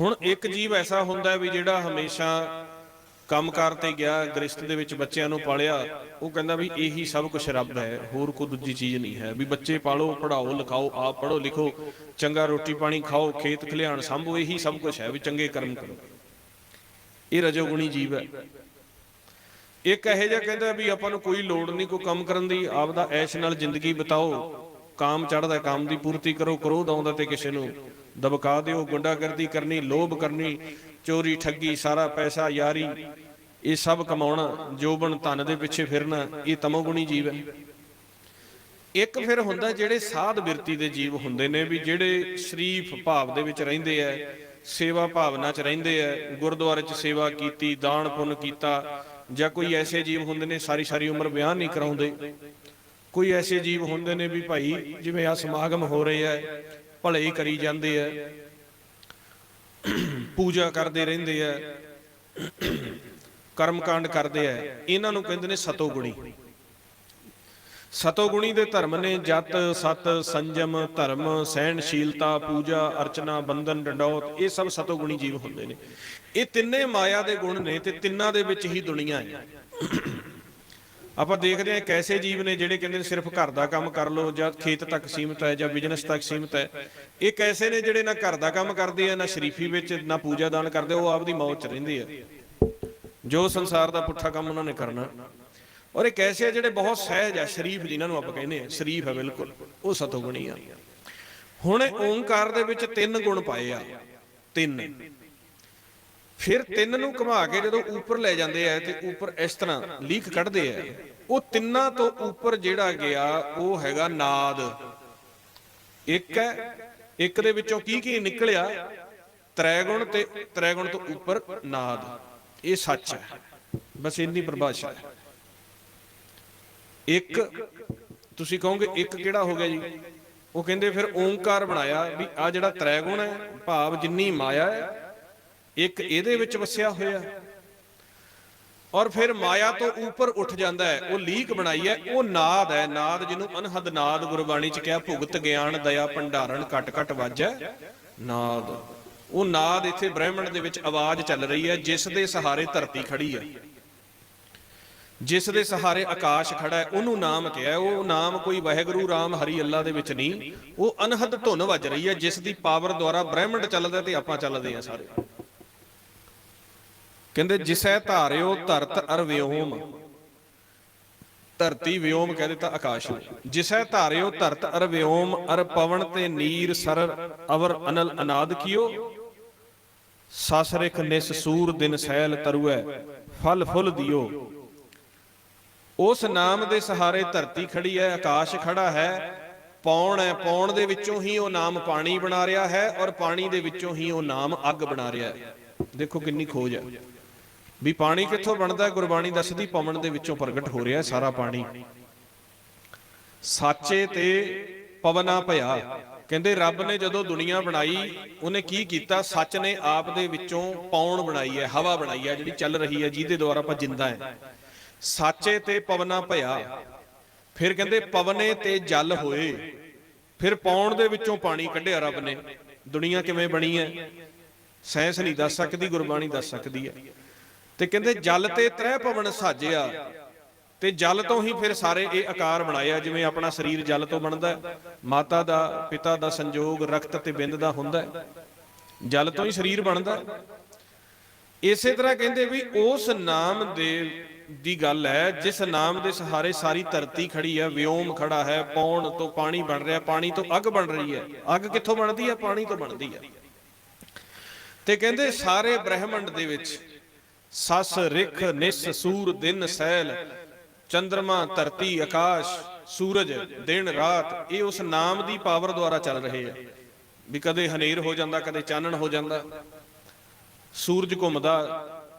ਹੁਣ ਇੱਕ ਜੀਵ ਐਸਾ ਹੁੰਦਾ ਵੀ ਜਿਹੜਾ ਹਮੇਸ਼ਾ ਕੰਮਕਾਰ ਤੇ ਗਿਆ ਗ੍ਰਸਤ ਦੇ ਵਿੱਚ ਬੱਚਿਆਂ ਨੂੰ ਪਾਲਿਆ, ਉਹ ਕਹਿੰਦਾ ਵੀ ਇਹੀ ਸਭ ਕੁਝ ਰੱਬ ਹੈ, ਹੋਰ ਕੋਈ ਦੂਜੀ ਚੀਜ਼ ਨਹੀਂ ਹੈ। ਵੀ ਬੱਚੇ ਪਾਲੋ ਪੜਾਓ ਲਿਖਾਓ, ਆਪ ਪੜੋ ਲਿਖੋ, ਚੰਗਾ ਰੋਟੀ ਪਾਣੀ ਖਾਓ, ਖੇਤ ਖਲਿਆਣ, ਸੰਭੋ, ਇਹੀ ਸਭ ਕੁਝ ਹੈ ਵੀ ਚੰਗੇ ਕਰਮ ਕਰੋ। ਇਹ ਰਜੋਗੁਣੀ ਜੀਵ ਹੈ। ਇੱਕ ਇਹੋ ਜਿਹਾ ਕਹਿੰਦਾ ਵੀ ਆਪਾਂ ਨੂੰ ਕੋਈ ਲੋੜ ਨਹੀਂ, ਕੋਈ ਕੰਮ ਕਰਨ ਦੀ ਆਪ ਦਾ ਐਸ਼ ਨਾਲ ਜ਼ਿੰਦਗੀ ਬਿਤਾਓ। ਕਾਮ ਚੜਦਾ ਕਾਮ ਦੀ ਪੂਰਤੀ ਕਰੋ ਕ੍ਰੋਧ ਆਉਂਦਾ ਤੇ ਕਿਸੇ ਨੂੰ ਦਬਕਾ ਦਿਓ ਗੁੰਡਾਗਰਦੀ ਕਰਨੀ ਲੋਭ ਕਰਨੀ ਚੋਰੀ ਠੱਗੀ ਸਾਰਾ ਪੈਸਾ ਯਾਰੀ ਇਹ ਸਭ ਕਮਾਉਣਾ ਜੋਬਨ ਧਨ ਦੇ ਪਿੱਛੇ ਫਿਰਨਾ ਇਹ ਤਮੋਗੁਣੀ ਜੀਵ ਹੈ ਇੱਕ ਫਿਰ ਹੁੰਦਾ ਜਿਹੜੇ ਸਾਧ ਬਿਰਤੀ ਦੇ ਜੀਵ ਹੁੰਦੇ ਨੇ ਵੀ ਜਿਹੜੇ ਸ਼ਰੀਫ ਭਾਵ ਦੇ ਵਿੱਚ ਰਹਿੰਦੇ ਐ ਸੇਵਾ ਭਾਵਨਾ 'ਚ ਰਹਿੰਦੇ ਐ ਗੁਰਦੁਆਰੇ 'ਚ ਸੇਵਾ ਕੀਤੀ ਦਾਨ ਪੁੰਨ ਕੀਤਾ ਜਾਂ ਕੋਈ ਐਸੇ ਜੀਵ ਹੁੰਦੇ ਨੇ ਸਾਰੀ ਸਾਰੀ ਉਮਰ ਵਿਆਹ ਨਹੀਂ ਕਰਾਉਂਦੇ ਕੋਈ ਐਸੇ ਜੀਵ ਹੁੰਦੇ ਨੇ ਵੀ ਭਾਈ ਜਿਵੇਂ ਆ ਸਮਾਗਮ ਹੋ ਰਹੇ ਐ, ਭਲੇ ਹੀ ਕਰੀ ਜਾਂਦੇ ਐ, ਪੂਜਾ ਕਰਦੇ ਰਹਿੰਦੇ ਐ, ਕਰਮਕਾਂਡ ਕਰਦੇ ਐ, ਇਹਨਾਂ ਨੂੰ ਕਹਿੰਦੇ ਨੇ ਸਤੋਗੁਣੀ। ਸਤੋਗੁਣੀ ਦੇ ਧਰਮ ਨੇ ਜਤ, ਸਤ, ਸੰਜਮ, ਧਰਮ, ਸਹਿਣਸ਼ੀਲਤਾ, ਪੂਜਾ, ਅਰਚਨਾ, ਬੰਧਨ, ਡੰਡੌਤ, ਇਹ ਸਭ ਸਤੋਗੁਣੀ ਜੀਵ ਹੁੰਦੇ ਨੇ। ਇਹ ਤਿੰਨੇ ਮਾਇਆ ਦੇ ਗੁਣ ਨੇ ਤੇ ਤਿੰਨਾਂ ਦੇ ਵਿੱਚ ਹੀ ਦੁਨੀਆ ਹੈ। ਆਪਾਂ ਦੇਖਦੇ ਹਾਂ ਕੈਸੇ ਜੀਵ ਨੇ ਜਿਹੜੇ ਕਹਿੰਦੇ ਨੇ ਸਿਰਫ ਘਰ ਦਾ ਕੰਮ ਕਰ ਲਓ ਜਾਂ ਖੇਤ ਤੱਕ ਸੀਮਤ ਹੈ ਜਾਂ ਬਿਜ਼ਨਸ ਤੱਕ ਸੀਮਤ ਹੈ। ਇਹ ਕੈਸੇ ਨੇ ਜਿਹੜੇ ਨਾ ਘਰ ਦਾ ਕੰਮ ਕਰਦੇ ਆ, ਨਾ ਸ਼ਰੀਫੀ ਵਿੱਚ, ਨਾ ਪੂਜਾ ਦਾਨ ਕਰਦੇ, ਉਹ ਆਪਦੀ ਮੌਤ ਚ ਰਹਿੰਦੇ ਆ। ਜੋ ਸੰਸਾਰ ਦਾ ਪੁੱਠਾ ਕੰਮ ਉਹਨਾਂ ਨੇ ਕਰਨਾ। ਔਰ ਇਹ ਕੈਸੇ ਆ ਜਿਹੜੇ ਬਹੁਤ ਸਹਿਜ ਆ, ਸ਼ਰੀਫ ਜਿਨ੍ਹਾਂ ਨੂੰ ਆਪਾਂ ਕਹਿੰਦੇ ਆ। ਸ਼ਰੀਫ ਆ ਬਿਲਕੁਲ, ਉਹ ਸਤੋਗੁਣੀ ਆ। ਹੁਣ ਇਹ ਓੰਕਾਰ ਦੇ ਵਿੱਚ ਤਿੰਨ ਗੁਣ ਪਾਏ ਆ। ਤਿੰਨ। ਫਿਰ ਤਿੰਨ ਨੂੰ ਘੁਮਾ ਕੇ ਜਦੋਂ ਉੱਪਰ ਲੈ ਜਾਂਦੇ ਆ ਤੇ ਉੱਪਰ ਇਸ ਤਰ੍ਹਾਂ ਲੀਕ ਕੱਢਦੇ ਆ। ਉਹ ਤਿੰਨਾਂ ਤੋਂ ਉੱਪਰ ਜਿਹੜਾ ਗਿਆ ਉਹ ਹੈਗਾ ਨਾਦ। ਇੱਕ ਹੈ ਇੱਕ ਦੇ ਵਿੱਚੋਂ ਕੀ ਕੀ ਨਿਕਲਿਆ? ਤ੍ਰੈਗੁਣ ਤੇ ਤ੍ਰੈਗੁਣ ਤੋਂ ਉੱਪਰ ਨਾਦ। ਇਹ ਸੱਚ ਹੈ। ਬਸ ਇੰਨੀ ਪਰਿਭਾਸ਼ਾ ਹੈ। ਇੱਕ ਤੁਸੀਂ ਕਹੋਗੇ ਇੱਕ ਕਿਹੜਾ ਹੋ ਗਿਆ ਜੀ? ਉਹ ਕਹਿੰਦੇ ਫਿਰ ਓੰਕਾਰ ਬਣਾਇਆ ਵੀ ਆ ਜਿਹੜਾ ਤ੍ਰੈਗੁਣ ਹੈ ਭਾਵ ਜਿੰਨੀ ਮਾਇਆ ਹੈ ਇੱਕ ਇਹਦੇ ਵਿੱਚ ਵਸਿਆ ਹੋਇਆ। ਔਰ ਫਿਰ ਮਾਇਆ ਤੋਂ ਉੱਪਰ ਉੱਠ ਜਾਂਦਾ ਹੈ। ਉਹ ਲੀਕ ਬਣਾਈ ਹੈ। ਉਹ ਨਾਦ ਹੈ। ਨਾਦ ਜਿਹਨੂੰ ਅਨਹਦ ਨਾਦ ਗੁਰਬਾਣੀ ਚ ਕਿਹਾ ਭੁਗਤ ਗਿਆਨ ਦਇਆ ਭੰਡਾਰਨ ਘਟ ਘਟ ਵਾਜੈ ਨਾਦ। ਉਹ ਨਾਦ ਇੱਥੇ ਬ੍ਰਹਿਮੰਡ ਦੇ ਵਿੱਚ ਆਵਾਜ਼ ਚੱਲ ਰਹੀ ਹੈ। ਜਿਸ ਦੇ ਸਹਾਰੇ ਧਰਤੀ ਖੜੀ ਹੈ। ਜਿਸ ਦੇ ਸਹਾਰੇ ਆਕਾਸ਼ ਖੜਾ ਹੈ। ਉਹਨੂੰ ਨਾਮ ਕਿਹਾ। ਉਹ ਨਾਮ ਕੋਈ ਵਾਹਿਗੁਰੂ ਰਾਮ ਹਰੀ ਅੱਲਾ ਦੇ ਵਿੱਚ ਨਹੀਂ। ਉਹ ਅਨਹਦ ਧੁਨ ਵੱਜ ਰਹੀ ਹੈ। ਜਿਸ ਦੀ ਪਾਵਰ ਦੁਆਰਾ ਬ੍ਰਹਿਮੰਡ ਚੱਲਦਾ ਤੇ ਆਪਾਂ ਚੱਲਦੇ ਆ ਸਾਰੇ। ਕਹਿੰਦੇ ਜਿਸੈ ਧਾਰਿਓ ਧਰਤ ਅਰ ਵਿਓਮ। ਧਰਤੀ ਵਿਓਮ ਕਹਿ ਦਿੱਤਾ ਆਕਾਸ਼ ਨੂੰ। ਜਿਸੈ ਧਾਰਿਓ ਧਰਤ ਅਰ ਵਿਓਮ ਅਰ ਪਵਨ ਤੇ ਨੀਰ ਸਰਰ ਅਵਰ ਅਨਲ ਅਨਾਦ ਕੀਓ। ਸਸਰਿਖ ਨਿਸ ਸੂਰ ਦਿਨ ਸੈਲ ਤਰੁਐ ਫਲ ਫੁੱਲ ਦਿਓ। ਉਸ ਨਾਮ ਦੇ ਸਹਾਰੇ ਧਰਤੀ ਖੜੀ ਹੈ ਆਕਾਸ਼ ਖੜਾ ਹੈ। ਪੌਣ ਹੈ ਪੌਣ ਦੇ ਵਿੱਚੋਂ ਹੀ ਉਹ ਨਾਮ ਪਾਣੀ ਬਣਾ ਰਿਹਾ ਹੈ ਔਰ ਪਾਣੀ ਦੇ ਵਿੱਚੋਂ ਹੀ ਉਹ ਨਾਮ ਅੱਗ ਬਣਾ ਰਿਹਾ ਹੈ। ਦੇਖੋ ਕਿੰਨੀ ਖੋਜ ਹੈ। ਵੀ ਪਾਣੀ ਕਿੱਥੋਂ ਬਣਦਾ ਗੁਰਬਾਣੀ ਦੱਸਦੀ ਪਵਨ ਦੇ ਵਿੱਚੋਂ ਪ੍ਰਗਟ ਹੋ ਰਿਹਾ ਸਾਰਾ ਪਾਣੀ। ਸਾਚੇ ਤੇ ਪਵਨਾ ਭਇਆ। ਕਹਿੰਦੇ ਰੱਬ ਨੇ ਜਦੋਂ ਦੁਨੀਆ ਬਣਾਈ, ਉਹਨੇ ਕੀ ਕੀਤਾ? ਸੱਚ ਨੇ ਆਪ ਦੇ ਵਿੱਚੋਂ ਪੌਣ ਬਣਾਈ ਹੈ, ਹਵਾ ਬਣਾਈ ਹੈ, ਜਿਹੜੀ ਚੱਲ ਰਹੀ ਹੈ, ਜਿਹਦੇ ਦੁਆਰਾ ਆਪਾਂ ਜਿੰਦਾ ਹੈ। ਸਾਚੇ ਤੇ ਪਵਨਾ ਭਇਆ। ਫਿਰ ਕਹਿੰਦੇ ਪਵਨੇ ਤੇ ਜਲ ਹੋਏ। ਫਿਰ ਪੌਣ ਦੇ ਵਿੱਚੋਂ ਪਾਣੀ ਕੱਢਿਆ ਰੱਬ ਨੇ। ਦੁਨੀਆ ਕਿਵੇਂ ਬਣੀ ਹੈ? ਸਾਇੰਸ ਨਹੀਂ ਦੱਸ ਸਕਦੀ, ਗੁਰਬਾਣੀ ਦੱਸ ਸਕਦੀ ਹੈ। ਤੇ ਕਹਿੰਦੇ ਜਲ ਤੇ ਤ੍ਰੈ ਪਵਨ ਸਾਜਿਆ। ਤੇ ਜਲ ਤੋਂ ਹੀ ਫਿਰ ਸਾਰੇ ਇਹ ਆਕਾਰ ਬਣਾਇਆ ਜਿਵੇਂ ਆਪਣਾ ਸਰੀਰ ਜਲ ਤੋਂ ਬਣਦਾ ਮਾਤਾ ਦਾ ਪਿਤਾ ਦਾ ਸੰਜੋਗ ਰਕਤ ਤੇ ਬਿੰਦ ਦਾ ਹੁੰਦਾ ਜਲ ਤੋਂ ਹੀ ਸਰੀਰ ਬਣਦਾ ਇਸੇ ਤਰ੍ਹਾਂ ਕਹਿੰਦੇ ਵੀ ਉਸ ਨਾਮ ਦੇ ਦੀ ਗੱਲ ਹੈ ਜਿਸ ਨਾਮ ਦੇ ਸਹਾਰੇ ਸਾਰੀ ਧਰਤੀ ਖੜੀ ਹੈ ਵਿਓਮ ਖੜਾ ਹੈ ਪੌਣ ਤੋਂ ਪਾਣੀ ਬਣ ਰਿਹਾ ਪਾਣੀ ਤੋਂ ਅੱਗ ਬਣ ਰਹੀ ਹੈ। ਅੱਗ ਕਿੱਥੋਂ ਬਣਦੀ ਹੈ? ਪਾਣੀ ਤੋਂ ਬਣਦੀ ਹੈ। ਤੇ ਕਹਿੰਦੇ ਸਾਰੇ ਬ੍ਰਹਿਮੰਡ ਦੇ ਵਿੱਚ ਸਸ ਰਿਖ ਨਿਸ ਸੂਰ ਦਿਨ ਸੈਲ ਚੰ드ਰਮਾ ਧਰਤੀ ਆਕਾਸ਼, ਸੂਰਜ ਦਿਨ ਰਾਤ। ਇਹ ਉਸ ਨਾਮ ਦੀ ਪਾਵਰ ਦੁਆਰਾ ਚੱਲ ਰਹੇ ਆ। ਵੀ ਕਦੇ ਹਨੇਰ ਹੋ ਜਾਂਦਾ, ਕਦੇ ਚਾਨਣ ਹੋ ਜਾਂਦਾ। ਸੂਰਜ ਘੁੰਮਦਾ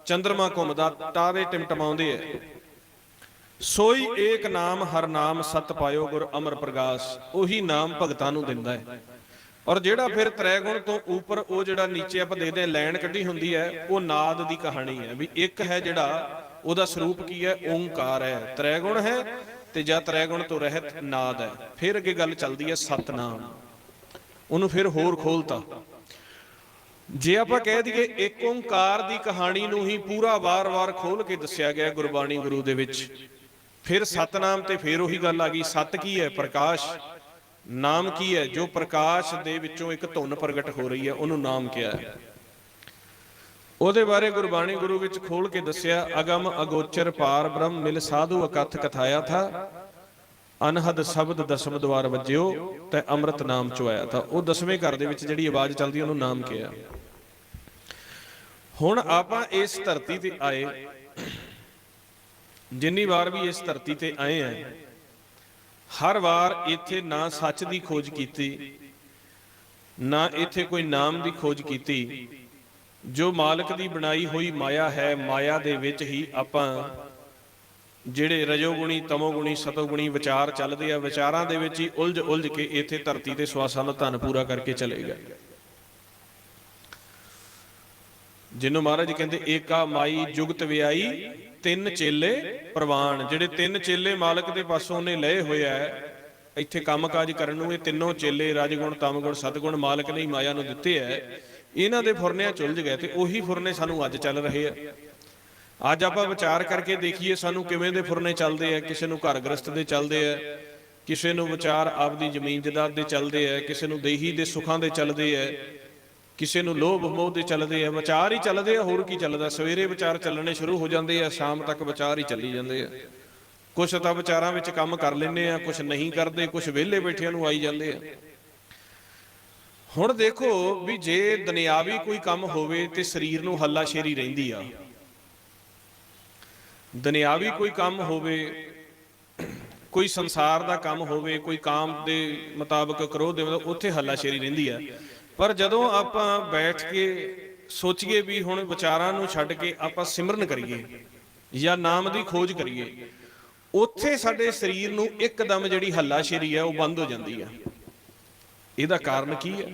ਚੰ드ਰਮਾ ਘੁੰਮਦਾ, ਤਾਰੇ ਟਿਮਟਮਾਉਂਦੇ ਐ ਸੋਈ ਏਕ ਨਾਮ, ਹਰ ਨਾਮ ਸਤ ਪਾਇਓ ਗੁਰ ਅਮਰ ਪ੍ਰਗਾਸ। ਉਹੀ ਨਾਮ ਭਗਤਾਂ ਨੂੰ ਦਿੰਦਾ ਹੈ। ਔਰ ਜਿਹੜਾ ਫਿਰ ਤ੍ਰੈਗੁਣ ਤੋਂ ਉੱਪਰ ਉਹ ਜਿਹੜਾ ਨੀਚੇ ਆਪਾਂ ਦੇਖਦੇ ਹਾਂ, ਲਾਈਨ ਕੱਢੀ ਹੁੰਦੀ ਹੈ, ਉਹ ਨਾਦ ਦੀ ਕਹਾਣੀ ਹੈ ਵੀ ਇੱਕ ਹੈ ਜਿਹੜਾ ਉਹਦਾ ਸਰੂਪ ਕੀ ਹੈ? ਓੰਕਾਰ ਹੈ। ਤ੍ਰੈਗੁਣ ਹੈ ਤੇ ਜਾਂ ਤ੍ਰੈਗੁਣ ਤੋਂ ਰਹਿਤ ਨਾਦ ਹੈ। ਫਿਰ ਅੱਗੇ ਗੱਲ ਚੱਲਦੀ ਹੈ ਸਤਨਾਮ। ਉਹਨੂੰ ਫਿਰ ਹੋਰ ਖੋਲਤਾ। ਜੇ ਆਪਾਂ ਕਹਿ ਦਈਏ ਇੱਕ ਓੰਕਾਰ ਦੀ ਕਹਾਣੀ ਨੂੰ ਹੀ ਪੂਰਾ ਵਾਰ-ਵਾਰ ਖੋਲ ਕੇ ਦੱਸਿਆ ਗਿਆ ਗੁਰਬਾਣੀ ਗੁਰੂ ਦੇ ਵਿੱਚ, ਫਿਰ ਸਤਨਾਮ ਤੇ ਫਿਰ ਉਹੀ ਗੱਲ ਆ ਗਈ, ਸਤ ਕੀ ਹੈ? ਪ੍ਰਕਾਸ਼। ਨਾਮ ਕੀ ਹੈ? ਜੋ ਪ੍ਰਕਾਸ਼ ਦੇ ਵਿੱਚੋਂ ਇੱਕ ਧੁਨ ਪ੍ਰਗਟ ਹੋ ਰਹੀ ਹੈ, ਉਹਨੂੰ ਨਾਮ ਕਿਹਾ ਹੈ। ਉਹਦੇ ਬਾਰੇ ਗੁਰਬਾਣੀ ਗੁਰੂ ਵਿੱਚ ਖੋਲ ਕੇ ਦੱਸਿਆ, ਅਗਮ ਅਗੋਚਰ ਪਾਰ ਬ੍ਰਹਮ ਮਿਲ ਸਾਧੂ ਅਕਥ ਕਥਾਇਆ ਥਾ, ਅਨਹਦ ਸ਼ਬਦ ਦਸਮ ਦਵਾਰ ਵੱਜਿਓ ਤੇ ਅੰਮ੍ਰਿਤ ਨਾਮ ਚੁਆਇਆ ਥਾ। ਉਹ ਦਸਵੇਂ ਘਰ ਦੇ ਵਿੱਚ ਜਿਹੜੀ ਆਵਾਜ਼ ਚੱਲਦੀ ਉਹਨੂੰ ਨਾਮ ਕਿਹਾ। ਹੁਣ ਆਪਾਂ ਇਸ ਧਰਤੀ ਤੇ ਆਏ। ਜਿੰਨੀ ਵਾਰ ਵੀ ਇਸ ਧਰਤੀ ਤੇ ਆਏ ਆ ਹਰ ਵਾਰ ਇੱਥੇ ਨਾ ਸੱਚ ਦੀ ਖੋਜ ਕੀਤੀ, ਨਾ ਇੱਥੇ ਕੋਈ ਨਾਮ ਦੀ ਖੋਜ ਕੀਤੀ। ਜੋ ਮਾਲਕ ਦੀ ਬਣਾਈ ਹੋਈ ਮਾਇਆ ਹੈ, ਮਾਇਆ ਦੇ ਵਿੱਚ ਹੀ ਆਪਾਂ ਜਿਹੜੇ ਰਜੋਗੁਣੀ, ਤਮੋਗੁਣੀ, ਸਤੋਗੁਣੀ ਵਿਚਾਰ ਚੱਲਦੇ ਆ, ਵਿਚਾਰਾਂ ਦੇ ਵਿੱਚ ਹੀ ਉਲਝ ਉਲਝ ਕੇ ਇੱਥੇ ਧਰਤੀ ਤੇ ਸਵਾਸਾਂ ਦਾ ਧਨ ਪੂਰਾ ਕਰਕੇ ਚਲੇ ਗਏ। ਜਿਹਨੂੰ ਮਹਾਰਾਜ ਕਹਿੰਦੇ ਏਕਾ ਮਾਈ ਜੁਗਤ ਵਿਆਈ, ਤਿੰਨ ਚੇਲੇ ਪ੍ਰਵਾਨ। ਜਿਹੜੇ ਤਿੰਨ ਚੇਲੇ ਮਾਲਕ ਦੇ ਪਾਸੋਂ ਨੇ ਲਏ ਹੋਇਆ ਹੈ ਇੱਥੇ ਕੰਮਕਾਜ ਕਰਨ ਨੂੰ ਇਹ ਤਿੰਨੋਂ ਚੇਲੇ ਰਜਗੁਣ, ਤਮਗੁਣ, ਸਤਗੁਣ ਮਾਲਕ ਨੇ ਹੀ ਮਾਇਆ ਨੂੰ ਦਿੱਤੇ ਹੈ ਇਹਨਾਂ ਦੇ ਫੁਰਨਿਆਂ ਚੁਲਝ ਗਏ ਤੇ ਉਹੀ ਫੁਰਨੇ ਸਾਨੂੰ ਅੱਜ ਚੱਲ ਰਹੇ ਆ। ਅੱਜ ਆਪਾਂ ਵਿਚਾਰ ਕਰਕੇ ਦੇਖੀਏ ਸਾਨੂੰ ਕਿਵੇਂ ਦੇ ਫੁਰਨੇ ਚੱਲਦੇ ਆ। ਕਿਸੇ ਨੂੰ ਘਰ ਗ੍ਰਸਤ ਦੇ ਚੱਲਦੇ ਆ, ਕਿਸੇ ਨੂੰ ਵਿਚਾਰ ਆਪਦੀ ਜ਼ਮੀਨ ਜਾਇਦਾਦ ਦੇ ਚੱਲਦੇ ਆ, ਕਿਸੇ ਨੂੰ ਦੇਹੀ ਦੇ ਸੁੱਖਾਂ ਦੇ ਚੱਲਦੇ ਆ। ਕਿਸੇ ਨੂੰ ਲੋਭ ਮੋਹ ਦੇ ਚੱਲਦੇ ਆ, ਵਿਚਾਰ ਹੀ ਚੱਲਦੇ ਆ, ਹੋਰ ਕੀ ਚੱਲਦਾ? ਸਵੇਰੇ ਵਿਚਾਰ ਚੱਲਣੇ ਸ਼ੁਰੂ ਹੋ ਜਾਂਦੇ ਆ, ਸ਼ਾਮ ਤੱਕ ਵਿਚਾਰ ਹੀ ਚੱਲੀ ਜਾਂਦੇ ਆ। ਕੁਛ ਤਾਂ ਵਿਚਾਰਾਂ ਵਿੱਚ ਕੰਮ ਕਰ ਲੈਂਦੇ ਆ, ਕੁਛ ਨਹੀਂ ਕਰਦੇ, ਕੁਛ ਵਿਹਲੇ ਬੈਠਿਆਂ ਨੂੰ ਆਈ ਜਾਂਦੇ ਆ। ਹੁਣ ਦੇਖੋ ਵੀ ਜੇ ਦੁਨਿਆਵੀ ਕੋਈ ਕੰਮ ਹੋਵੇ ਤੇ ਸਰੀਰ ਨੂੰ ਹੱਲਾ ਸ਼ੇਰੀ ਰਹਿੰਦੀ ਆ। ਦੁਨਿਆਵੀ ਕੋਈ ਕੰਮ ਹੋਵੇ, ਕੋਈ ਸੰਸਾਰ ਦਾ ਕੰਮ ਹੋਵੇ, ਕੋਈ ਕਾਮ ਦੇ ਮੁਤਾਬਕ ਕਰੋ ਦੇ ਮਤਲਬ ਉੱਥੇ ਹੱਲਾਸ਼ੇਰੀ ਰਹਿੰਦੀ ਆ। ਪਰ ਜਦੋਂ ਆਪਾਂ ਬੈਠ ਕੇ ਸੋਚੀਏ ਵੀ ਹੁਣ ਵਿਚਾਰਾਂ ਨੂੰ ਛੱਡ ਕੇ ਆਪਾਂ ਸਿਮਰਨ ਕਰੀਏ ਜਾਂ ਨਾਮ ਦੀ ਖੋਜ ਕਰੀਏ, ਉੱਥੇ ਸਾਡੇ ਸਰੀਰ ਨੂੰ ਇੱਕਦਮ ਜਿਹੜੀ ਹੱਲਾਸ਼ੇਰੀ ਹੈ ਉਹ ਬੰਦ ਹੋ ਜਾਂਦੀ ਹੈ ਇਹਦਾ ਕਾਰਨ ਕੀ ਹੈ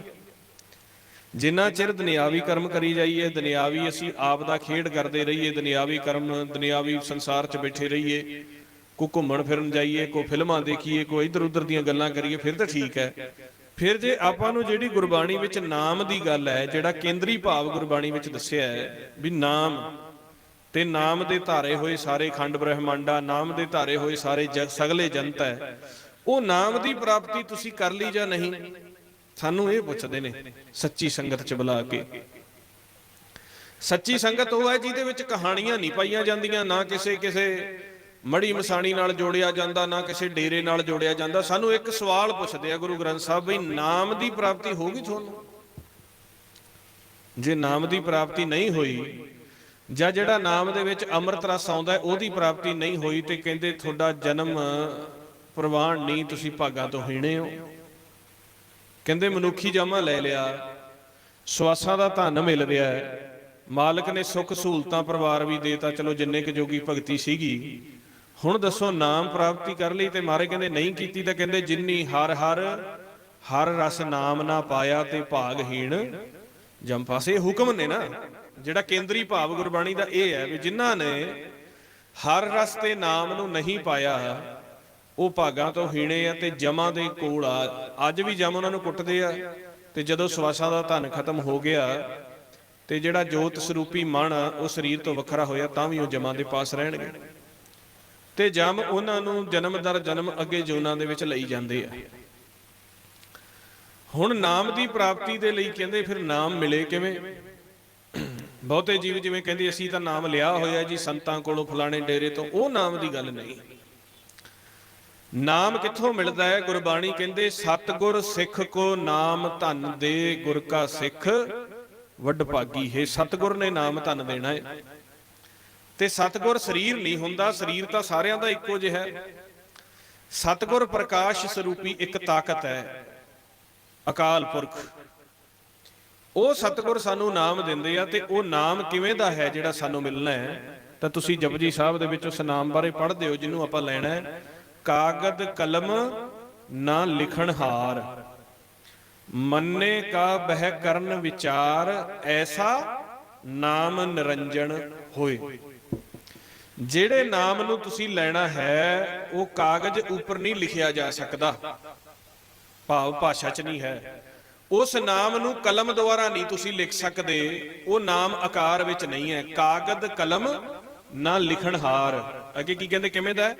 ਜਿੰਨਾ ਚਿਰ ਦੁਨਿਆਵੀ ਕਰਮ ਕਰੀ ਜਾਈਏ, ਦੁਨਿਆਵੀ ਅਸੀਂ ਆਪ ਦਾ ਖੇਡ ਕਰਦੇ ਰਹੀਏ, ਦੁਨਿਆਵੀ ਕਰਮ, ਦੁਨਿਆਵੀ ਸੰਸਾਰ 'ਚ ਬੈਠੇ ਰਹੀਏ ਕੋ ਘੁੰਮਣ ਫਿਰਨ ਜਾਈਏ ਕੋ ਫਿਲਮਾਂ ਦੇਖੀਏ ਕੋ ਇਧਰ ਉਧਰ ਦੀਆਂ ਗੱਲਾਂ ਕਰੀਏ, ਫਿਰ ਤਾਂ ਠੀਕ ਹੈ। ਫਿਰ ਜੇ ਆਪਾਂ ਨੂੰ ਜਿਹੜੀ ਗੁਰਬਾਣੀ ਵਿੱਚ ਨਾਮ ਦੀ ਗੱਲ ਹੈ, ਜਿਹੜਾ ਕੇਂਦਰੀ ਭਾਵ ਗੁਰਬਾਣੀ ਵਿੱਚ ਦੱਸਿਆ ਹੈ ਵੀ ਨਾਮ, ਤੇ ਨਾਮ ਦੇ ਧਾਰੇ ਹੋਏ ਸਾਰੇ ਖੰਡ ਬ੍ਰਹਮੰਡਾ ਨਾਮ ਦੇ ਧਾਰੇ ਹੋਏ ਸਾਰੇ ਜਗ ਸਗਲੇ ਜਨਤਾ ਹੈ, ਉਹ ਨਾਮ ਦੀ ਪ੍ਰਾਪਤੀ ਤੁਸੀਂ ਕਰ ਲਈ ਜਾਂ ਨਹੀਂ? ਸਾਨੂੰ ਇਹ ਪੁੱਛਦੇ ਨੇ ਸੱਚੀ ਸੰਗਤ ਚ ਬੁਲਾ ਕੇ। ਸੱਚੀ ਸੰਗਤ ਉਹ ਹੈ ਜਿਹਦੇ ਵਿੱਚ ਕਹਾਣੀਆਂ ਨਹੀਂ ਪਾਈਆਂ ਜਾਂਦੀਆਂ, ਨਾ ਕਿਸੇ ਕਿਸੇ ਮੜੀ ਮਸਾਣੀ ਨਾਲ ਜੋੜਿਆ ਜਾਂਦਾ, ਨਾ ਕਿਸੇ ਡੇਰੇ ਨਾਲ ਜੋੜਿਆ ਜਾਂਦਾ। ਸਾਨੂੰ ਇੱਕ ਸਵਾਲ ਪੁੱਛਦੇ ਆ ਗੁਰੂ ਗ੍ਰੰਥ ਸਾਹਿਬ, ਬਈ ਨਾਮ ਦੀ ਪ੍ਰਾਪਤੀ ਹੋਗੀ ਤੁਹਾਨੂੰ? ਜੇ ਨਾਮ ਦੀ ਪ੍ਰਾਪਤੀ ਨਹੀਂ ਹੋਈ, ਜਾਂ ਜਿਹੜਾ ਨਾਮ ਦੇ ਵਿੱਚ ਅੰਮ੍ਰਿਤ ਰਸ ਆਉਂਦਾ ਉਹਦੀ ਪ੍ਰਾਪਤੀ ਨਹੀਂ ਹੋਈ ਤੇ ਕਹਿੰਦੇ ਤੁਹਾਡਾ ਜਨਮ ਪ੍ਰਵਾਨ ਨਹੀਂ, ਤੁਸੀਂ ਭਾਗਾ ਤੋਂ ਹੀਣੇ ਹੋ। ਕਹਿੰਦੇ ਮਨੁੱਖੀ ਜਾਮਾ ਲੈ ਲਿਆ, ਸਵਾਸਾਂ ਦਾ ਧਨ ਮਿਲ ਰਿਹਾ ਹੈ। ਮਾਲਕ ਨੇ ਸੁੱਖ ਸਹੂਲਤਾਂ ਪਰਿਵਾਰ ਵੀ ਦੇਤਾ, ਚਲੋ ਜਿੰਨੇ ਕੁ ਜੋਗੀ ਭਗਤੀ ਸੀਗੀ ਹੁਣ ਦੱਸੋ ਨਾਮ ਪ੍ਰਾਪਤੀ ਕਰ ਲਈ ਤੇ ਮਾਰੇ ਕਹਿੰਦੇ ਨਹੀਂ ਕੀਤੀ ਤਾਂ ਕਹਿੰਦੇ ਜਿੰਨੀ ਹਰ ਹਰ ਹਰ ਰਸ ਨਾਮ ਨਾ ਪਾਇਆ ਤੇ ਭਾਗਹੀਣ ਜਮ ਪਾਸੇ ਹੁਕਮ ਨੇ ਨਾ ਜਿਹੜਾ ਕੇਂਦਰੀ ਭਾਵ ਗੁਰਬਾਣੀ ਦਾ ਇਹ ਹੈ ਵੀ ਜਿਨ੍ਹਾਂ ਨੇ ਹਰ ਰਸ ਤੇ ਨਾਮ ਨੂੰ ਨਹੀਂ ਪਾਇਆ ਉਹ ਭਾਗਾਂ ਤੋਂ ਹੀਣੇ ਆ ਤੇ ਜਮਾਂ ਦੇ ਕੋਲ ਆ। ਅੱਜ ਵੀ ਜਮ ਉਹਨਾਂ ਨੂੰ ਕੁੱਟਦੇ ਆ ਤੇ ਜਦੋਂ ਸਵਾਸਾਂ ਦਾ ਧਨ ਖਤਮ ਹੋ ਗਿਆ ਤੇ ਜਿਹੜਾ ਜੋਤ ਸਰੂਪੀ ਮਨ ਆ, ਉਹ ਸਰੀਰ ਤੋਂ ਵੱਖਰਾ ਹੋਇਆ ਤਾਂ ਵੀ ਉਹ ਜਮਾਂ ਦੇ ਪਾਸ ਰਹਿਣਗੇ। ਤੇ ਜਮ ਉਹਨਾਂ ਨੂੰ ਜਨਮ ਦਰ ਜਨਮ ਅੱਗੇ ਜੋਨਾਂ ਦੇ ਵਿੱਚ ਲਈ ਜਾਂਦੇ ਆ। ਹੁਣ ਨਾਮ ਦੀ ਪ੍ਰਾਪਤੀ ਦੇ ਲਈ ਕਹਿੰਦੇ ਫਿਰ ਨਾਮ ਮਿਲੇ ਕਿਵੇਂ? ਬਹੁਤੇ ਜੀਵ ਜਿਵੇਂ ਕਹਿੰਦੇ ਅਸੀਂ ਤਾਂ ਨਾਮ ਲਿਆ ਹੋਇਆ ਜੀ, ਸੰਤਾਂ ਕੋਲੋਂ ਫਲਾਣੇ ਡੇਰੇ ਤੋਂ, ਉਹ ਨਾਮ ਦੀ ਗੱਲ ਨਹੀਂ। ਨਾਮ ਕਿੱਥੋਂ ਮਿਲਦਾ ਹੈ? ਗੁਰਬਾਣੀ ਕਹਿੰਦੇ, ਸਤਗੁਰ ਸਿੱਖ ਕੋ ਨਾਮ ਧਨ ਦੇ, ਗੁਰ ਕਾ ਸਿੱਖ ਵੱਡ ਭਾਗੀ ਹੈ। ਸਤਗੁਰ ਨੇ ਨਾਮ ਧਨ ਦੇਣਾ ਹੈ। ਤੇ ਸਤਗੁਰ ਸਰੀਰ ਨਹੀਂ ਹੁੰਦਾ, ਸਰੀਰ ਤਾਂ ਸਾਰਿਆਂ ਦਾ ਇੱਕੋ ਜਿਹਾ ਹੈ। ਸਤਗੁਰ ਪ੍ਰਕਾਸ਼ ਸਰੂਪੀ ਇੱਕ ਤਾਕਤ ਹੈ, ਅਕਾਲ ਪੁਰਖ। ਉਹ ਸਤਗੁਰ ਸਾਨੂੰ ਨਾਮ ਦਿੰਦੇ ਆ ਤੇ ਉਹ ਨਾਮ ਕਿਵੇਂ ਦਾ ਹੈ ਜਿਹੜਾ ਸਾਨੂੰ ਮਿਲਣਾ ਹੈ, ਤਾਂ ਤੁਸੀਂ ਜਪਜੀ ਸਾਹਿਬ ਦੇ ਵਿੱਚ ਉਸ ਨਾਮ ਬਾਰੇ ਪੜ੍ਹਦੇ ਹੋ, ਜਿਹਨੂੰ ਆਪਾਂ ਲੈਣਾ ਹੈ, ਕਾਗਦ ਕਲਮ ਨਾ ਲਿਖਣ ਹਾਰ। ਮੰਨੇ ਕਾ ਬਹਿ ਕਰਨ ਵਿਚਾਰ, ਐਸਾ ਨਾਮ ਨਿਰੰਜਨ ਹੋਏ। ਜਿਹੜੇ ਨਾਮ ਨੂੰ ਤੁਸੀਂ ਲੈਣਾ ਹੈ, ਉਹ ਕਾਗਜ਼ ਉੱਪਰ ਨਹੀਂ ਲਿਖਿਆ ਜਾ ਸਕਦਾ। ਭਾਵ ਭਾਸ਼ਾ 'ਚ ਨਹੀਂ ਹੈ। ਉਸ ਨਾਮ ਨੂੰ ਕਲਮ ਦੁਆਰਾ ਨਹੀਂ ਤੁਸੀਂ ਲਿਖ ਸਕਦੇ। ਉਹ ਨਾਮ ਆਕਾਰ ਵਿੱਚ ਨਹੀਂ ਹੈ। ਕਾਗਦ ਕਲਮ ਨਾ ਲਿਖਣਹਾਰ ਅੱਗੇ ਕੀ ਕਹਿੰਦੇ, ਕਿਵੇਂ ਦਾ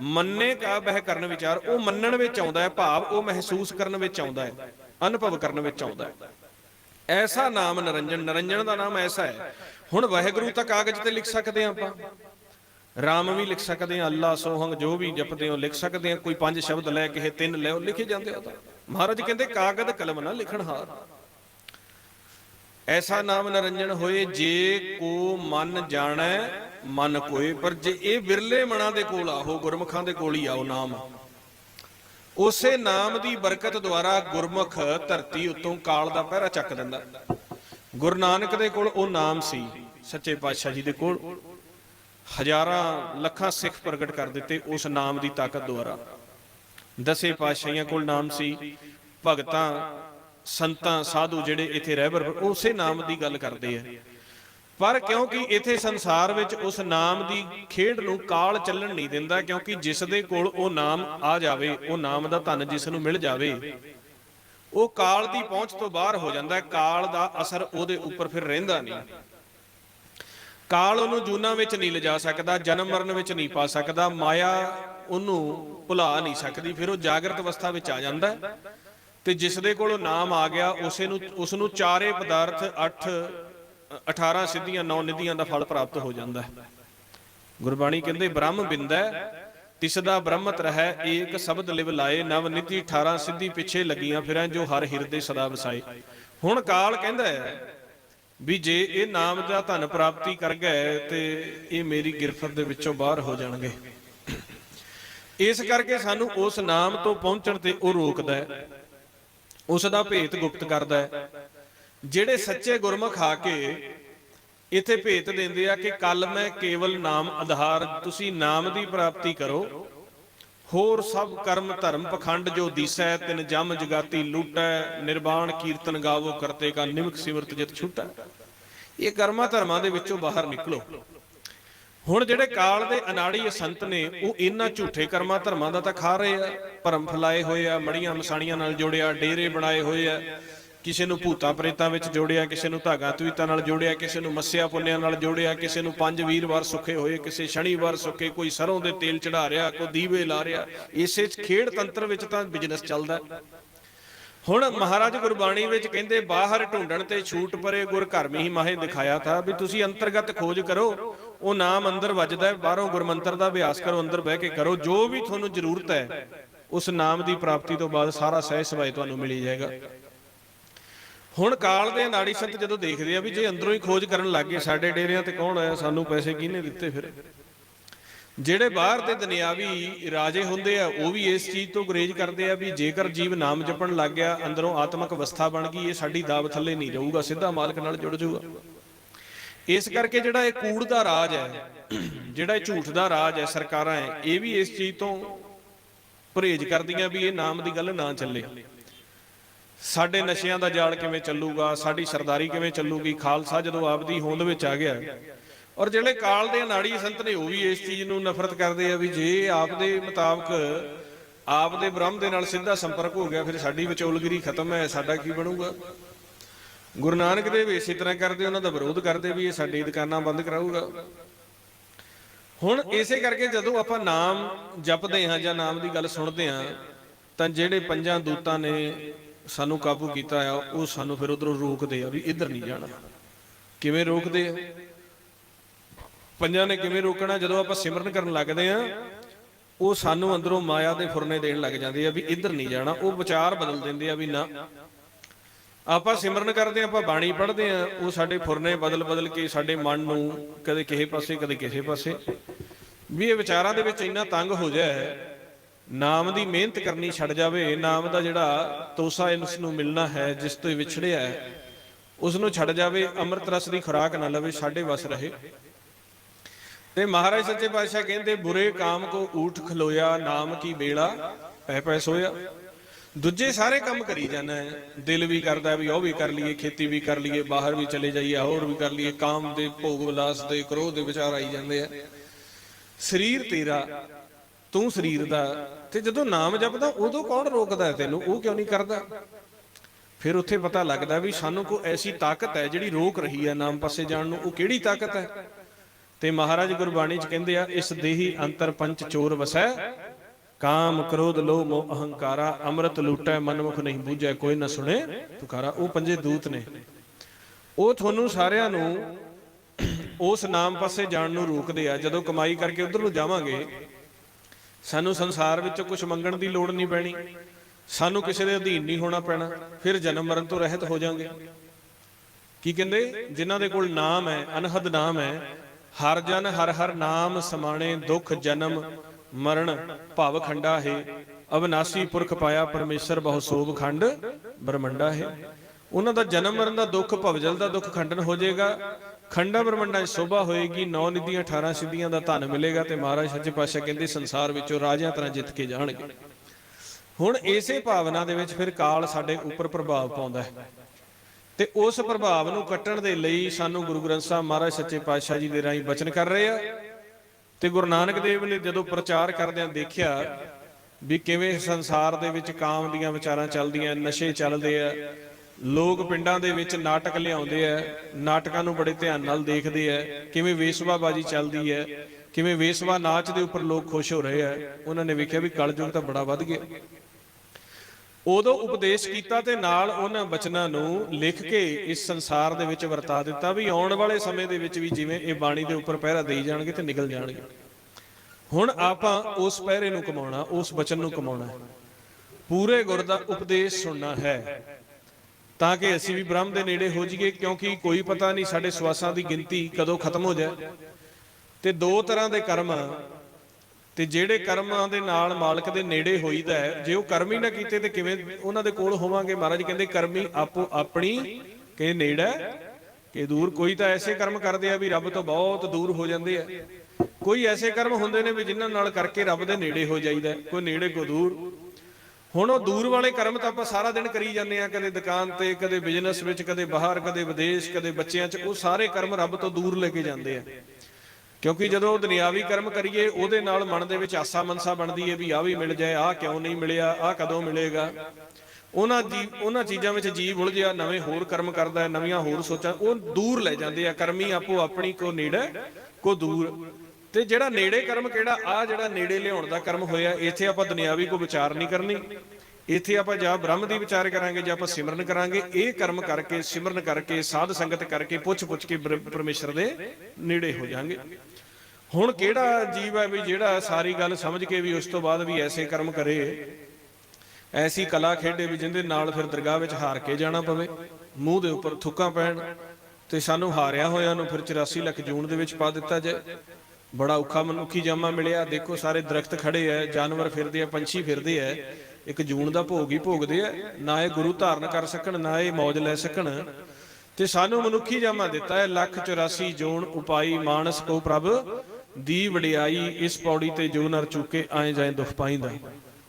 ਮੰਨੇ ਕਾ ਬਹਿ ਕਰਨ ਵਿਚਾਰ। ਉਹ ਮੰਨਣ ਵਿੱਚ ਆਉਂਦਾ ਹੈ। ਭਾਵ ਉਹ ਮਹਿਸੂਸ ਕਰਨ ਵਿੱਚ ਆਉਂਦਾ ਹੈ। ਅਨੁਭਵ ਕਰਨ ਵਿੱਚ ਆਉਂਦਾ ਹੈ। ਐਸਾ ਨਾਮ ਨਰੰਜਨ ਨਰੰਜਨ ਦਾ ਨਾਮ ਐਸਾ ਹੈ। ਹੁਣ ਵਾਹਿਗੁਰੂ ਤਾਂ ਕਾਗਜ਼ ਤੇ ਲਿਖ ਸਕਦੇ ਹਾਂ ਆਪਾਂ। ਰਾਮ ਵੀ ਲਿਖ ਸਕਦੇ ਹਾਂ, ਅੱਲਾ, ਸੋਹੰਗ, ਜੋ ਵੀ ਜਪਦੇ ਹੋ, ਲਿਖ ਸਕਦੇ ਹਾਂ। ਕੋਈ ਪੰਜ ਸ਼ਬਦ ਲੈ ਕੇ ਤਿੰਨ ਲੈ, ਉਹ ਲਿਖੇ ਜਾਂਦੇ ਆ ਤਾਂ। ਮਹਾਰਾਜ ਕਹਿੰਦੇ ਕਾਗਜ਼ ਕਲਮ ਨਾ ਲਿਖਣ ਹਾਰ। ਐਸਾ ਨਾਮ ਨਰੰਜਨ ਹੋਏ, ਜੇ ਕੋ ਮਨ ਜਾਣੈ, ਮਨ ਕੋਏ ਪਰ ਜੇ ਇਹ ਵਿਰਲੇ ਮਨਾਂ ਦੇ ਕੋਲ ਆਹੋ, ਗੁਰਮੁਖਾਂ ਦੇ ਕੋਲ ਹੀ ਆਓ ਨਾਮ। ਉਸੇ ਨਾਮ ਦੀ ਬਰਕਤ ਦੁਆਰਾ ਗੁਰਮੁਖ ਧਰਤੀ ਉੱਤੋਂ ਕਾਲ ਦਾ ਪਹਿਰਾ ਚੱਕ ਦਿੰਦਾ। ਗੁਰੂ ਨਾਨਕ ਦੇ ਕੋਲ ਉਹ ਨਾਮ ਸੀ, ਸੱਚੇ ਪਾਤਸ਼ਾਹ ਜੀ ਦੇ ਕੋਲ। ਹਜ਼ਾਰਾਂ ਲੱਖਾਂ ਸਿੱਖ ਪ੍ਰਗਟ ਕਰ ਦਿੱਤੇ ਉਸ ਨਾਮ ਦੀ ਤਾਕਤ ਦੁਆਰਾ। ਦਸੇ ਪਾਤਸ਼ਾਹੀਆਂ ਕੋਲ ਨਾਮ ਸੀ, ਭਗਤਾਂ, ਸੰਤਾਂ, ਸਾਧੂ ਜਿਹੜੇ ਇੱਥੇ ਰਹਿਬਰ ਉਸੇ ਨਾਮ ਦੀ ਗੱਲ ਕਰਦੇ ਆ। ਪਰ ਕਿਉਂਕਿ ਇੱਥੇ ਸੰਸਾਰ ਵਿੱਚ ਉਸ ਨਾਮ ਦੀ ਖੇਡ ਨੂੰ ਕਾਲ ਚੱਲਣ ਨਹੀਂ ਦਿੰਦਾ, ਕਿਉਂਕਿ ਜਿਸ ਦੇ ਕੋਲ ਉਹ ਨਾਮ ਆ ਜਾਵੇ, ਉਹ ਨਾਮ ਦਾ ਧਨ ਜਿਸ ਨੂੰ ਮਿਲ ਜਾਵੇ, ਉਹ ਕਾਲ ਦੀ ਪਹੁੰਚ ਤੋਂ ਬਾਹਰ ਹੋ ਜਾਂਦਾ ਕਾਲ ਦਾ ਅਸਰ ਉਹਦੇ ਉੱਪਰ ਫਿਰ ਰਹਿੰਦਾ ਨਹੀਂ। ਕਾਲ ਉਹਨੂੰ ਜੂਨਾ ਵਿੱਚ ਨਹੀਂ ਲਿਜਾ ਸਕਦਾ, ਜਨਮ ਮਰਨ ਵਿੱਚ ਨਹੀਂ ਪਾ ਸਕਦਾ, ਮਾਇਆ ਉਹਨੂੰ ਭੁਲਾ ਨਹੀਂ ਸਕਦੀ, ਫਿਰ ਉਹ ਜਾਗਰਤ ਅਵਸਥਾ ਵਿੱਚ ਆ ਜਾਂਦਾ ਤੇ ਜਿਸ ਦੇ ਕੋਲ ਉਹ ਨਾਮ ਆ ਗਿਆ, ਉਸੇ ਨੂੰ, ਉਸ ਨੂੰ ਚਾਰੇ ਪਦਾਰਥ ਅੱਠ 18 ਸਿੱਧੀਆਂ 9 ਨਿਧੀਆਂ ਦਾ ਫਲ ਪ੍ਰਾਪਤ ਹੋ ਜਾਂਦਾ ਹੈ। ਗੁਰਬਾਣੀ ਕਹਿੰਦੇ, ਬ੍ਰਹਮ ਬਿੰਦੈ ਤਿਸ ਦਾ ਬ੍ਰਹਮਤ ਰਹਿ, ਏਕ ਸ਼ਬਦ ਲਿਵ ਲਾਏ, ਨਵ ਨਿਧੀ 18 ਸਿੱਧੀ ਪਿੱਛੇ ਲੱਗੀਆਂ ਫਿਰਾਂ, ਜੋ ਹਰ ਹਿਰਦੇ ਸਦਾ ਵਸਾਏ। ਹੁਣ ਕਾਲ ਕਹਿੰਦਾ ਹੈ ਵੀ ਜੇ ਇਹ ਨਾਮ ਦਾ ਧਨ ਪ੍ਰਾਪਤੀ ਕਰ ਗਏ, ਤੇ ਇਹ ਮੇਰੀ ਗਿਰਫਤ ਦੇ ਵਿੱਚੋਂ ਬਾਹਰ ਹੋ ਜਾਣਗੇ। ਇਸ ਕਰਕੇ ਸਾਨੂੰ ਉਸ ਨਾਮ ਤੋਂ ਪਹੁੰਚਣ ਤੇ ਉਹ ਰੋਕਦਾ ਹੈ। ਉਸ ਦਾ ਭੇਤ ਗੁਪਤ ਕਰਦਾ ਹੈ। ਜਿਹੜੇ ਸੱਚੇ ਗੁਰਮੁਖ ਆ ਕੇ ਇੱਥੇ ਭੇਤ ਦਿੰਦੇ ਆ ਕਿ ਕੱਲ ਮੈਂ ਕੇਵਲ ਨਾਮ ਆਧਾਰ, ਤੁਸੀਂ ਨਾਮ ਦੀ ਪ੍ਰਾਪਤੀ ਕਰੋ। ਹੋਰ ਸਭ ਕਰਮ ਧਰਮ ਪਖੰਡ ਜੋ ਦੀਸੈ, ਤਿਨ ਜਮ ਜਗਾਤੀ ਲੂਟੈ, ਨਿਰਵਾਣ ਕੀਰਤਨ ਗਾਵੋ, ਕਰਤੇ ਕਾ ਨਿਮਕ ਸਿਮਰਤ ਜਿਤ ਛੁਟੈ। ਇਹ ਕਰਮਾਂ ਧਰਮਾਂ ਦੇ ਵਿੱਚੋਂ ਬਾਹਰ ਨਿਕਲੋ। ਹੁਣ ਜਿਹੜੇ ਕਾਲ ਦੇ ਅਨਾੜੀ ਸੰਤ ਨੇ, ਉਹ ਇਹਨਾਂ ਝੂਠੇ ਕਰਮਾਂ ਧਰਮਾਂ ਦਾ ਤਾਂ ਖਾ ਰਹੇ ਆ। ਭਰਮ ਫਲਾਏ ਹੋਏ ਆ, ਮੜੀਆਂ ਮਸਾਣੀਆਂ ਨਾਲ ਜੋੜਿਆ, ਡੇਰੇ ਬਣਾਏ ਹੋਏ ਆ। ਕਿਸੇ ਨੂੰ ਭੂਤਾਂ ਪ੍ਰੇਤਾਂ ਵਿੱਚ ਜੋੜਿਆ, ਕਿਸੇ ਨੂੰ ਧਾਗਾ ਤਵੀਤਾਂ ਨਾਲ ਜੋੜਿਆ, ਕਿਸੇ ਨੂੰ ਮੱਸਿਆ ਪੁੰਨਿਆਂ ਨਾਲ ਜੋੜਿਆ, ਕਿਸੇ ਨੂੰ ਪੰਜ ਵੀਰਵਾਰ ਸੁੱਖੇ ਹੋਏ, ਕਿਸੇ ਸ਼ਨੀਵਾਰ ਸੁੱਖੇ, ਕੋਈ ਸਰੋਂ ਦੇ ਤੇਲ ਚੜਾ ਰਿਹਾ, ਕੋਈ ਦੀਵੇ ਲਾ ਰਿਹਾ, ਇਸੇ ਖੇਡ ਤੰਤਰ ਵਿੱਚ ਤਾਂ ਬਿਜ਼ਨਸ ਚੱਲਦਾ। ਹੁਣ ਮਹਾਰਾਜ ਗੁਰਬਾਣੀ ਵਿੱਚ ਕਹਿੰਦੇ, ਬਾਹਰ ਢੂੰਡਣ ਤੇ ਛੂਟ ਪਰੇ ਗੁਰ ਘਰ ਹੀ ਮਾਹੇ ਦਿਖਾਇਆ ਥਾ, ਵੀ ਤੁਸੀਂ ਅੰਤਰਗਤ ਖੋਜ ਕਰੋ, ਉਹ ਨਾਮ ਅੰਦਰ ਵੱਜਦਾ ਹੈ ਬਾਹਰੋਂ ਗੁਰਮੰਤਰ ਦਾ ਅਭਿਆਸ ਕਰੋ, ਅੰਦਰ ਬਹਿ ਕੇ ਕਰੋ, ਜੋ ਵੀ ਤੁਹਾਨੂੰ ਜ਼ਰੂਰਤ ਹੈ, ਉਸ ਨਾਮ ਦੀ ਪ੍ਰਾਪਤੀ ਤੋਂ ਬਾਅਦ ਸਾਰਾ ਸਹਿ ਸਵਾਈ ਤੁਹਾਨੂੰ ਮਿਲੀ ਜਾਏਗਾ। ਹੁਣ ਕਾਲ ਦੇ ਨਾੜੀ ਸੰਤ ਜਦੋਂ ਦੇਖਦੇ ਆ ਵੀ ਜੇ ਅੰਦਰੋਂ ਹੀ ਖੋਜ ਕਰਨ ਲੱਗ ਗਏ ਸਾਡੇ ਡੇਰਿਆਂ ਤੇ ਕੌਣ ਆਇਆ, ਸਾਨੂੰ ਪੈਸੇ ਕਿਹਨੇ ਦਿੱਤੇ ਫਿਰ? ਜਿਹੜੇ ਬਾਹਰ ਦੇ ਦੁਨਿਆਵੀ ਰਾਜੇ ਹੁੰਦੇ ਆ, ਉਹ ਵੀ ਇਸ ਚੀਜ਼ ਤੋਂ ਗੁਰੇਜ ਕਰਦੇ ਆ ਵੀ ਜੇਕਰ ਜੀਵ ਨਾਮ ਜਪਣ ਲੱਗ ਗਿਆ, ਅੰਦਰੋਂ ਆਤਮਿਕ ਅਵਸਥਾ ਬਣ ਗਈ, ਇਹ ਸਾਡੀ ਦਾਬ ਥੱਲੇ ਨਹੀਂ ਰਹੂਗਾ, ਸਿੱਧਾ ਮਾਲਕ ਨਾਲ ਜੁੜ ਜਾਊਗਾ। ਇਸ ਕਰਕੇ ਜਿਹੜਾ ਇਹ ਕੂੜ ਦਾ ਰਾਜ ਹੈ, ਜਿਹੜਾ ਇਹ ਝੂਠ ਦਾ ਰਾਜ ਹੈ, ਸਰਕਾਰਾਂ ਹੈ, ਇਹ ਵੀ ਇਸ ਚੀਜ਼ ਤੋਂ ਪਰਹੇਜ਼ ਕਰਦੀਆਂ ਵੀ ਇਹ ਨਾਮ ਦੀ ਗੱਲ ਨਾ ਚੱਲੇ। ਸਾਡੇ ਨਸ਼ਿਆਂ ਦਾ ਜਾਲ ਕਿਵੇਂ ਚੱਲੂਗਾ? ਸਾਡੀ ਸਰਦਾਰੀ ਕਿਵੇਂ ਚੱਲੂਗੀ? ਖਾਲਸਾ ਜਦੋਂ ਆਪਦੀ ਹੋਂਦ ਵਿੱਚ ਆ ਗਿਆ। ਔਰ ਜਿਹੜੇ ਕਾਲ ਦੇ ਨਾੜੀ ਸੰਤ ਨੇ ਉਹ ਵੀ ਇਸ ਚੀਜ਼ ਨੂੰ ਨਫ਼ਰਤ ਕਰਦੇ ਆ ਵੀ ਜੇ ਆਪ ਦੇ ਮੁਤਾਬਕ ਆਪ ਦੇ ਬ੍ਰਹਮ ਦੇ ਨਾਲ ਸਿੱਧਾ ਸੰਪਰਕ ਹੋ ਗਿਆ ਫਿਰ ਸਾਡੀ ਵਿਚੋਲਗਿਰੀ ਖਤਮ ਹੈ ਸਾਡਾ ਕੀ ਬਣੂਗਾ? ਗੁਰੂ ਨਾਨਕ ਦੇਵ ਇਸੇ ਤਰ੍ਹਾਂ ਕਰਦੇ ਉਹਨਾਂ ਦਾ ਵਿਰੋਧ ਕਰਦੇ ਵੀ ਇਹ ਸਾਡੀ ਦੁਕਾਨਾਂ ਬੰਦ ਕਰਾਊਗਾ। ਹੁਣ ਇਸੇ ਕਰਕੇ ਜਦੋਂ ਆਪਾਂ ਨਾਮ ਜਪਦੇ ਹਾਂ ਜਾਂ ਨਾਮ ਦੀ ਗੱਲ ਸੁਣਦੇ ਹਾਂ ਤਾਂ ਜਿਹੜੇ ਪੰਜਾਂ ਦੂਤਾਂ ਨੇ ਸਾਨੂੰ ਕਾਬੂ ਕੀਤਾ ਆ, ਉਹ ਸਾਨੂੰ ਫਿਰ ਉਧਰੋਂ ਰੋਕਦੇ ਆ ਵੀ ਇੱਧਰ ਨਹੀਂ ਜਾਣਾ। ਕਿਵੇਂ ਰੋਕਦੇ ਆ? ਪੰਜਾਂ ਨੇ ਕਿਵੇਂ ਰੋਕਣਾ? ਜਦੋਂ ਆਪਾਂ ਸਿਮਰਨ ਕਰਨ ਲੱਗਦੇ ਆ, ਉਹ ਸਾਨੂੰ ਅੰਦਰੋਂ ਮਾਇਆ ਦੇ ਫੁਰਨੇ ਦੇਣ ਲੱਗ ਜਾਂਦੇ ਆ ਵੀ ਇੱਧਰ ਨਹੀਂ ਜਾਣਾ। ਉਹ ਵਿਚਾਰ ਬਦਲ ਦਿੰਦੇ ਆ ਵੀ ਨਾ। ਆਪਾਂ ਸਿਮਰਨ ਕਰਦੇ ਆ, ਆਪਾਂ ਬਾਣੀ ਪੜ੍ਹਦੇ ਆ, ਉਹ ਸਾਡੇ ਫੁਰਨੇ ਬਦਲ ਬਦਲ ਕੇ ਸਾਡੇ ਮਨ ਨੂੰ ਕਦੇ ਕਿਸੇ ਪਾਸੇ, ਕਦੇ ਕਿਸੇ ਪਾਸੇ। ਵੀ ਇਹ ਵਿਚਾਰਾਂ ਦੇ ਵਿੱਚ ਇੰਨਾ ਤੰਗ ਹੋ ਜਾਏ ਨਾਮ ਦੀ ਮਿਹਨਤ ਕਰਨੀ ਛੱਡ ਜਾਵੇ, ਨਾਮ ਦਾ ਜਿਹੜਾ ਤੋਸਾ ਇਸ ਨੂੰ ਮਿਲਣਾ ਹੈ, ਜਿਸ ਤੋਂ ਵਿਛੜਿਆ ਹੈ ਉਸ ਨੂੰ ਛੱਡ ਜਾਵੇ, ਅੰਮ੍ਰਿਤ ਰਸ ਦੀ ਖੁਰਾਕ ਨਾ ਲਵੇ, ਸਾਡੇ ਵਸ ਰਹੇ। ਤੇ ਮਹਾਰਾਜ ਸੱਚੇ ਪਾਤਸ਼ਾਹ ਕਹਿੰਦੇ, ਬੁਰੇ ਕਾਮ ਕੋ ਊਠ ਖਲੋਇਆ, ਨਾਮ ਕੀ ਬੇੜਾ, ਪੈ ਪੈ ਸੋਇਆ। ਦੂਜੇ ਸਾਰੇ ਕੰਮ ਕਰੀ ਜਾਂਦਾ ਹੈ, ਦਿਲ ਵੀ ਕਰਦਾ ਵੀ ਉਹ ਵੀ ਕਰ ਲਈਏ, ਖੇਤੀ ਵੀ ਕਰ ਲਈਏ, ਬਾਹਰ ਵੀ ਚਲੇ ਜਾਈਏ, ਹੋਰ ਵੀ ਕਰ ਲਈਏ, ਕਾਮ ਦੇ ਭੋਗ ਵਿਲਾਸ ਦੇ, ਕ੍ਰੋਧ ਦੇ ਵਿਚਾਰ ਆਈ ਜਾਂਦੇ ਆ। ਸਰੀਰ ਤੇਰਾ, ਤੂੰ ਸਰੀਰ ਦਾ ਤੇ ਜਦੋਂ ਨਾਮ ਜਪਦਾ, ਉਦੋਂ ਕੌਣ ਰੋਕਦਾ ਤੈਨੂੰ? ਉਹ ਕਿਉਂ ਨਹੀਂ ਕਰਦਾ? ਫਿਰ ਉੱਥੇ ਪਤਾ ਲੱਗਦਾ ਵੀ ਸਾਨੂੰ ਕੋਈ ਐਸੀ ਤਾਕਤ ਹੈ ਜਿਹੜੀ ਰੋਕ ਰਹੀ ਹੈ ਨਾਮ ਪਾਸੇ ਜਾਣ ਨੂੰ। ਉਹ ਕਿਹੜੀ ਤਾਕਤ ਹੈ? ਤੇ ਮਹਾਰਾਜ ਗੁਰਬਾਣੀ ਚ ਕਹਿੰਦੇ ਆ, ਇਸ ਦੇਹੀ ਅੰਤਰ ਪੰਚ ਚੋਰ ਵਸੈ, ਕਾਮ ਕ੍ਰੋਧ ਲੋਭ ਮੋਹ ਅਹੰਕਾਰਾ, ਅੰਮ੍ਰਿਤ ਲੂਟੈ, ਮਨਮੁਖ ਨਹੀਂ ਬੂਝੈ, ਕੋਈ ਨਾ ਸੁਣੇ ਪੁਕਾਰਾ। ਉਹ ਪੰਜੇ ਦੂਤ ਨੇ। ਉਹ ਤੁਹਾਨੂੰ ਸਾਰਿਆਂ ਨੂੰ ਉਸ ਨਾਮ ਪਾਸੇ ਜਾਣ ਨੂੰ ਰੋਕਦੇ ਆ। ਜਦੋਂ ਕਮਾਈ ਕਰਕੇ ਉਧਰ ਨੂੰ ਜਾਵਾਂਗੇ ਸਾਨੂੰ ਸੰਸਾਰ ਵਿੱਚੋਂ ਕੁਝ ਮੰਗਣ ਦੀ ਲੋੜ ਨਹੀਂ ਪੈਣੀ। ਸਾਨੂੰ ਕਿਸੇ ਦੇ ਅਧੀਨ ਨਹੀਂ ਹੋਣਾ ਪੈਣਾ। ਫਿਰ ਜਨਮ ਮਰਨ ਤੋਂ ਰਹਿਤ ਹੋ ਜਾਾਂਗੇ। ਕੀ ਕਹਿੰਦੇ? ਜਿਨ੍ਹਾਂ ਦੇ ਕੋਲ ਨਾਮ ਹੈ, ਅਨਹਦ ਨਾਮ ਹੈ, ਹਰ ਜਨ ਹਰ ਹਰ ਨਾਮ ਸਮਾਣੇ ਦੁੱਖ ਜਨਮ, ਮਰਨ ਭਵ ਖੰਡਾ ਹੈ। ਅਵਨਾਸੀ ਪੁਰਖ ਪਾਇਆ ਪਰਮੇਸ਼ਰ ਬਹੁ ਸੋਭ ਖੰਡ, ਬ੍ਰਹਮੰਡਾ ਹੈ। ਉਹਨਾਂ ਦਾ ਜਨਮ ਮਰਨ ਦਾ ਦੁੱਖ, ਭਵਜਲ ਦਾ ਦੁੱਖ ਖੰਡਨ ਹੋ ਜਾਏਗਾ। ਖੰਡਾ ਬ੍ਰਹਮੰਡਾਂ 'ਚ ਸ਼ੋਭਾ ਹੋਏਗੀ, ਨੌ ਨਿਧੀਆਂ 18 ਸਿੱਧੀਆਂ ਦਾ ਧਨ ਮਿਲੇਗਾ ਤੇ ਮਹਾਰਾਜ ਸੱਚੇ ਪਾਤਸ਼ਾਹ ਕਹਿੰਦੇ ਸੰਸਾਰ ਵਿੱਚੋਂ ਰਾਜਿਆਂ ਤਰ੍ਹਾਂ ਜਿੱਤ ਕੇ ਜਾਣਗੇ। ਹੁਣ ਇਸੇ ਭਾਵਨਾ ਦੇ ਵਿੱਚ ਫਿਰ ਕਾਲ ਸਾਡੇ ਉੱਪਰ ਪ੍ਰਭਾਵ ਪਾਉਂਦਾ ਹੈ। ਤੇ ਉਸ ਪ੍ਰਭਾਵ ਨੂੰ ਕੱਟਣ ਦੇ ਲਈ ਸਾਨੂੰ ਗੁਰੂ ਗ੍ਰੰਥ ਸਾਹਿਬ ਮਹਾਰਾਜ ਸੱਚੇ ਪਾਤਸ਼ਾਹ ਜੀ ਦੇ ਰਾਹੀਂ ਬਚਨ ਕਰ ਰਹੇ ਆ। ਤੇ ਗੁਰੂ ਨਾਨਕ ਦੇਵ ਨੇ ਜਦੋਂ ਪ੍ਰਚਾਰ ਕਰਦਿਆਂ ਦੇਖਿਆ ਵੀ ਕਿਵੇਂ ਸੰਸਾਰ ਦੇ ਵਿੱਚ ਕਾਮ ਦੀਆਂ ਵਿਚਾਰਾਂ ਚੱਲਦੀਆਂ, ਨਸ਼ੇ ਚੱਲਦੇ ਆ ਲੋਕ ਪਿੰਡਾਂ ਦੇ ਵਿੱਚ ਨਾਟਕ ਲਿਆਉਂਦੇ ਆ, ਨਾਟਕਾਂ ਨੂੰ ਬੜੇ ਧਿਆਨ ਨਾਲ ਦੇਖਦੇ ਆ, ਕਿਵੇਂ ਵੇਸਵਾਬਾਜੀ ਚੱਲਦੀ ਹੈ ਕਿਵੇਂ ਵੇਸਵਾ ਨਾਚ ਦੇ ਉੱਪਰ ਲੋਕ ਖੁਸ਼ ਹੋ ਰਹੇ ਆ, ਉਹਨਾਂ ਨੇ ਵੇਖਿਆ ਵੀ ਕਲਯੁਗ ਤਾਂ ਬੜਾ ਵੱਧ ਗਿਆ। ਉਦੋਂ ਉਪਦੇਸ਼ ਕੀਤਾ ਤੇ ਨਾਲ ਉਹਨਾਂ ਬਚਨਾਂ ਨੂੰ ਲਿਖ ਕੇ ਇਸ ਸੰਸਾਰ ਦੇ ਵਿੱਚ ਵਰਤਾ ਦਿੱਤਾ ਵੀ ਆਉਣ ਵਾਲੇ ਸਮੇਂ ਦੇ ਵਿੱਚ ਵੀ ਜਿਵੇਂ ਇਹ ਬਾਣੀ ਦੇ ਉੱਪਰ ਪਹਿਰਾ ਦੇਈ ਜਾਣਗੇ ਤੇ ਨਿਕਲ ਜਾਣਗੇ। ਹੁਣ ਆਪਾਂ ਉਸ ਪਹਿਰੇ ਨੂੰ ਕਮਾਉਣਾ, ਉਸ ਬਚਨ ਨੂੰ ਕਮਾਉਣਾ। ਪੂਰੇ ਗੁਰ ਦਾ ਉਪਦੇਸ਼ ਸੁਣਨਾ ਹੈ। ਤਾਂ ਕਿ ਅਸੀਂ ਵੀ ਬ੍ਰਹਮ ਦੇ ਨੇੜੇ ਹੋ ਜਾਈਏ, ਕਿਉਂਕਿ ਕੋਈ ਪਤਾ ਨਹੀਂ ਸਾਡੇ ਸਵਾਸਾਂ ਦੀ ਗਿਣਤੀ ਕਦੋਂ ਖਤਮ ਹੋ ਜਾਏ। ਤੇ ਦੋ ਤਰ੍ਹਾਂ ਦੇ ਕਰਮ ਤੇ ਜਿਹੜੇ ਕਰਮਾਂ ਦੇ ਨਾਲ ਮਾਲਕ ਦੇ ਨੇੜੇ ਹੋਈਦਾ ਹੈ, ਜੇ ਉਹ ਕਰਮ ਹੀ ਨਾ ਕੀਤੇ, ਤੇ ਕਿਵੇਂ ਉਹਨਾਂ ਦੇ ਕੋਲ ਹੋਵਾਂਗੇ? ਮਹਾਰਾਜ ਕਹਿੰਦੇ, ਕਰਮੀ ਆਪੋ ਆਪਣੀ ਕਿ ਨੇੜਾ ਕਿ ਦੂਰ ਕੋਈ ਤਾਂ ਐਸੇ ਕਰਮ ਕਰਦੇ ਆ ਵੀ ਰੱਬ ਤੋਂ ਬਹੁਤ ਦੂਰ ਹੋ ਜਾਂਦੇ ਆ। ਕੋਈ ਐਸੇ ਕਰਮ ਹੁੰਦੇ ਨੇ ਵੀ ਜਿਨ੍ਹਾਂ ਨਾਲ ਕਰਕੇ ਰੱਬ ਦੇ ਨੇੜੇ ਹੋ ਜਾਈਦਾ ਕੋਈ ਨੇੜੇ ਕੋ ਦੂਰ ਹੁਣ ਉਹ ਦੂਰ ਵਾਲੇ ਕਰਮ ਤਾਂ ਆਪਾਂ ਸਾਰਾ ਦਿਨ ਕਰੀ ਜਾਂਦੇ ਆ ਕਦੇ ਦੁਕਾਨ ਤੇ, ਕਦੇ ਬਿਜ਼ਨਸ ਵਿੱਚ, ਕਦੇ ਬਾਹਰ, ਕਦੇ ਵਿਦੇਸ਼, ਕਦੇ ਬੱਚਿਆਂ 'ਚ, ਉਹ ਸਾਰੇ ਕਰਮ ਰੱਬ ਤੋਂ ਦੂਰ ਲੈ ਕੇ ਜਾਂਦੇ ਆ। ਕਿਉਂਕਿ ਜਦੋਂ ਉਹ ਦੁਨਿਆਵੀ ਕਰਮ ਕਰੀਏ, ਉਹਦੇ ਨਾਲ ਮਨ ਦੇ ਵਿੱਚ ਆਸਾ ਮਨਸਾ ਬਣਦੀ ਹੈ ਵੀ ਆ ਵੀ ਮਿਲ ਜਾਏ ਆ ਕਿਉਂ ਨਹੀਂ ਮਿਲਿਆ ਆ ਕਦੋਂ ਮਿਲੇਗਾ। ਉਹਨਾਂ ਜੀ, ਉਹਨਾਂ ਚੀਜ਼ਾਂ ਵਿੱਚ ਜੀਵ ਉਲਝਿਆ ਨਵੇਂ ਹੋਰ ਕਰਮ ਕਰਦਾ ਹੈ ਨਵੀਆਂ ਹੋਰ ਸੋਚਾਂ, ਉਹ ਦੂਰ ਲੈ ਜਾਂਦੇ ਆ, ਕਰਮੀ ਆਪੋ ਆਪਣੀ ਕੋ ਨੇੜੇ, ਕੋ ਦੂਰ। ਤੇ ਜਿਹੜਾ ਨੇੜੇ ਕਰਮ ਕਿਹੜਾ? ਆ ਜਿਹੜਾ ਨੇੜੇ ਲਿਆਉਣ ਦਾ ਕਰਮ ਹੋਇਆ, ਇੱਥੇ ਆਪਾਂ ਦੁਨਿਆਵੀ ਕੋ ਵਿਚਾਰ ਨਹੀਂ ਕਰਨੀ। ਇੱਥੇ ਆਪਾਂ ਜਾਂ ਬ੍ਰਹਮ ਦੀ ਵਿਚਾਰ ਕਰਾਂਗੇ ਜਾਂ ਆਪਾਂ ਸਿਮਰਨ ਕਰਾਂਗੇ। ਇਹ ਕਰਮ ਕਰਕੇ, ਸਿਮਰਨ ਕਰਕੇ, ਸਾਧ ਸੰਗਤ ਕਰਕੇ ਪੁੱਛ ਪੁੱਛ ਕੇ ਬ੍ਰ- ਪਰਮੇਸ਼ਰ ਦੇ ਨੇੜੇ ਹੋ ਜਾਾਂਗੇ। ਹੁਣ ਕਿਹੜਾ ਜੀਵ ਹੈ ਵੀ ਜਿਹੜਾ ਸਾਰੀ ਗੱਲ ਸਮਝ ਕੇ ਵੀ ਉਸ ਤੋਂ ਬਾਅਦ ਵੀ ਐਸੇ ਕਰਮ ਕਰੇ? ਐਸੀ ਕਲਾ ਖੇਡੇ ਵੀ ਜਿੰਦੇ ਨਾਲ ਫਿਰ ਦਰਗਾਹ ਵਿੱਚ ਹਾਰ ਕੇ ਜਾਣਾ ਪਵੇ। ਮੂੰਹ ਦੇ ਉੱਪਰ ਥੁੱਕਾਂ ਪੈਣ ਤੇ ਸਾਨੂੰ ਹਾਰਿਆ ਹੋਇਆ ਨੂੰ ਫਿਰ 84 ਲੱਖ ਜੂਨ ਦੇ ਵਿੱਚ ਪਾ ਦਿੱਤਾ ਜਾਏ। ਬੜਾ ਔਖਾ ਮਨੁੱਖੀ ਜਾਮਾ ਮਿਲਿਆ। ਦੇਖੋ, ਸਾਰੇ ਦਰਖਤ ਖੜੇ ਐ, ਜਾਨਵਰ ਫਿਰਦੇ ਐ, ਪੰਛੀ ਫਿਰਦੇ ਐ। ਇੱਕ ਜੂਨ ਦਾ ਭੋਗ ਹੀ ਭੋਗਦੇ ਐ। ਨਾ ਇਹ ਗੁਰੂ ਧਾਰਨ ਕਰ ਸਕਣ, ਨਾ ਇਹ ਮੌਜ ਲੈ ਸਕਣ। ਤੇ ਸਾਨੂੰ ਮਨੁੱਖੀ ਜਾਮਾ ਦਿੱਤਾ ਹੈ ਲੱਖ 84 ਜੋਨ ਉਪਾਈ ਮਾਨਸ ਕੋ ਪ੍ਰਭ, ਦੀ ਵਡਿਆਈ ਇਸ ਪੌੜੀ ਤੇ ਜੋ ਨਰ ਚੁੱਕੇ ਆਏ ਜਾਏ ਦੁਖ ਪਾਈਂਦਾ।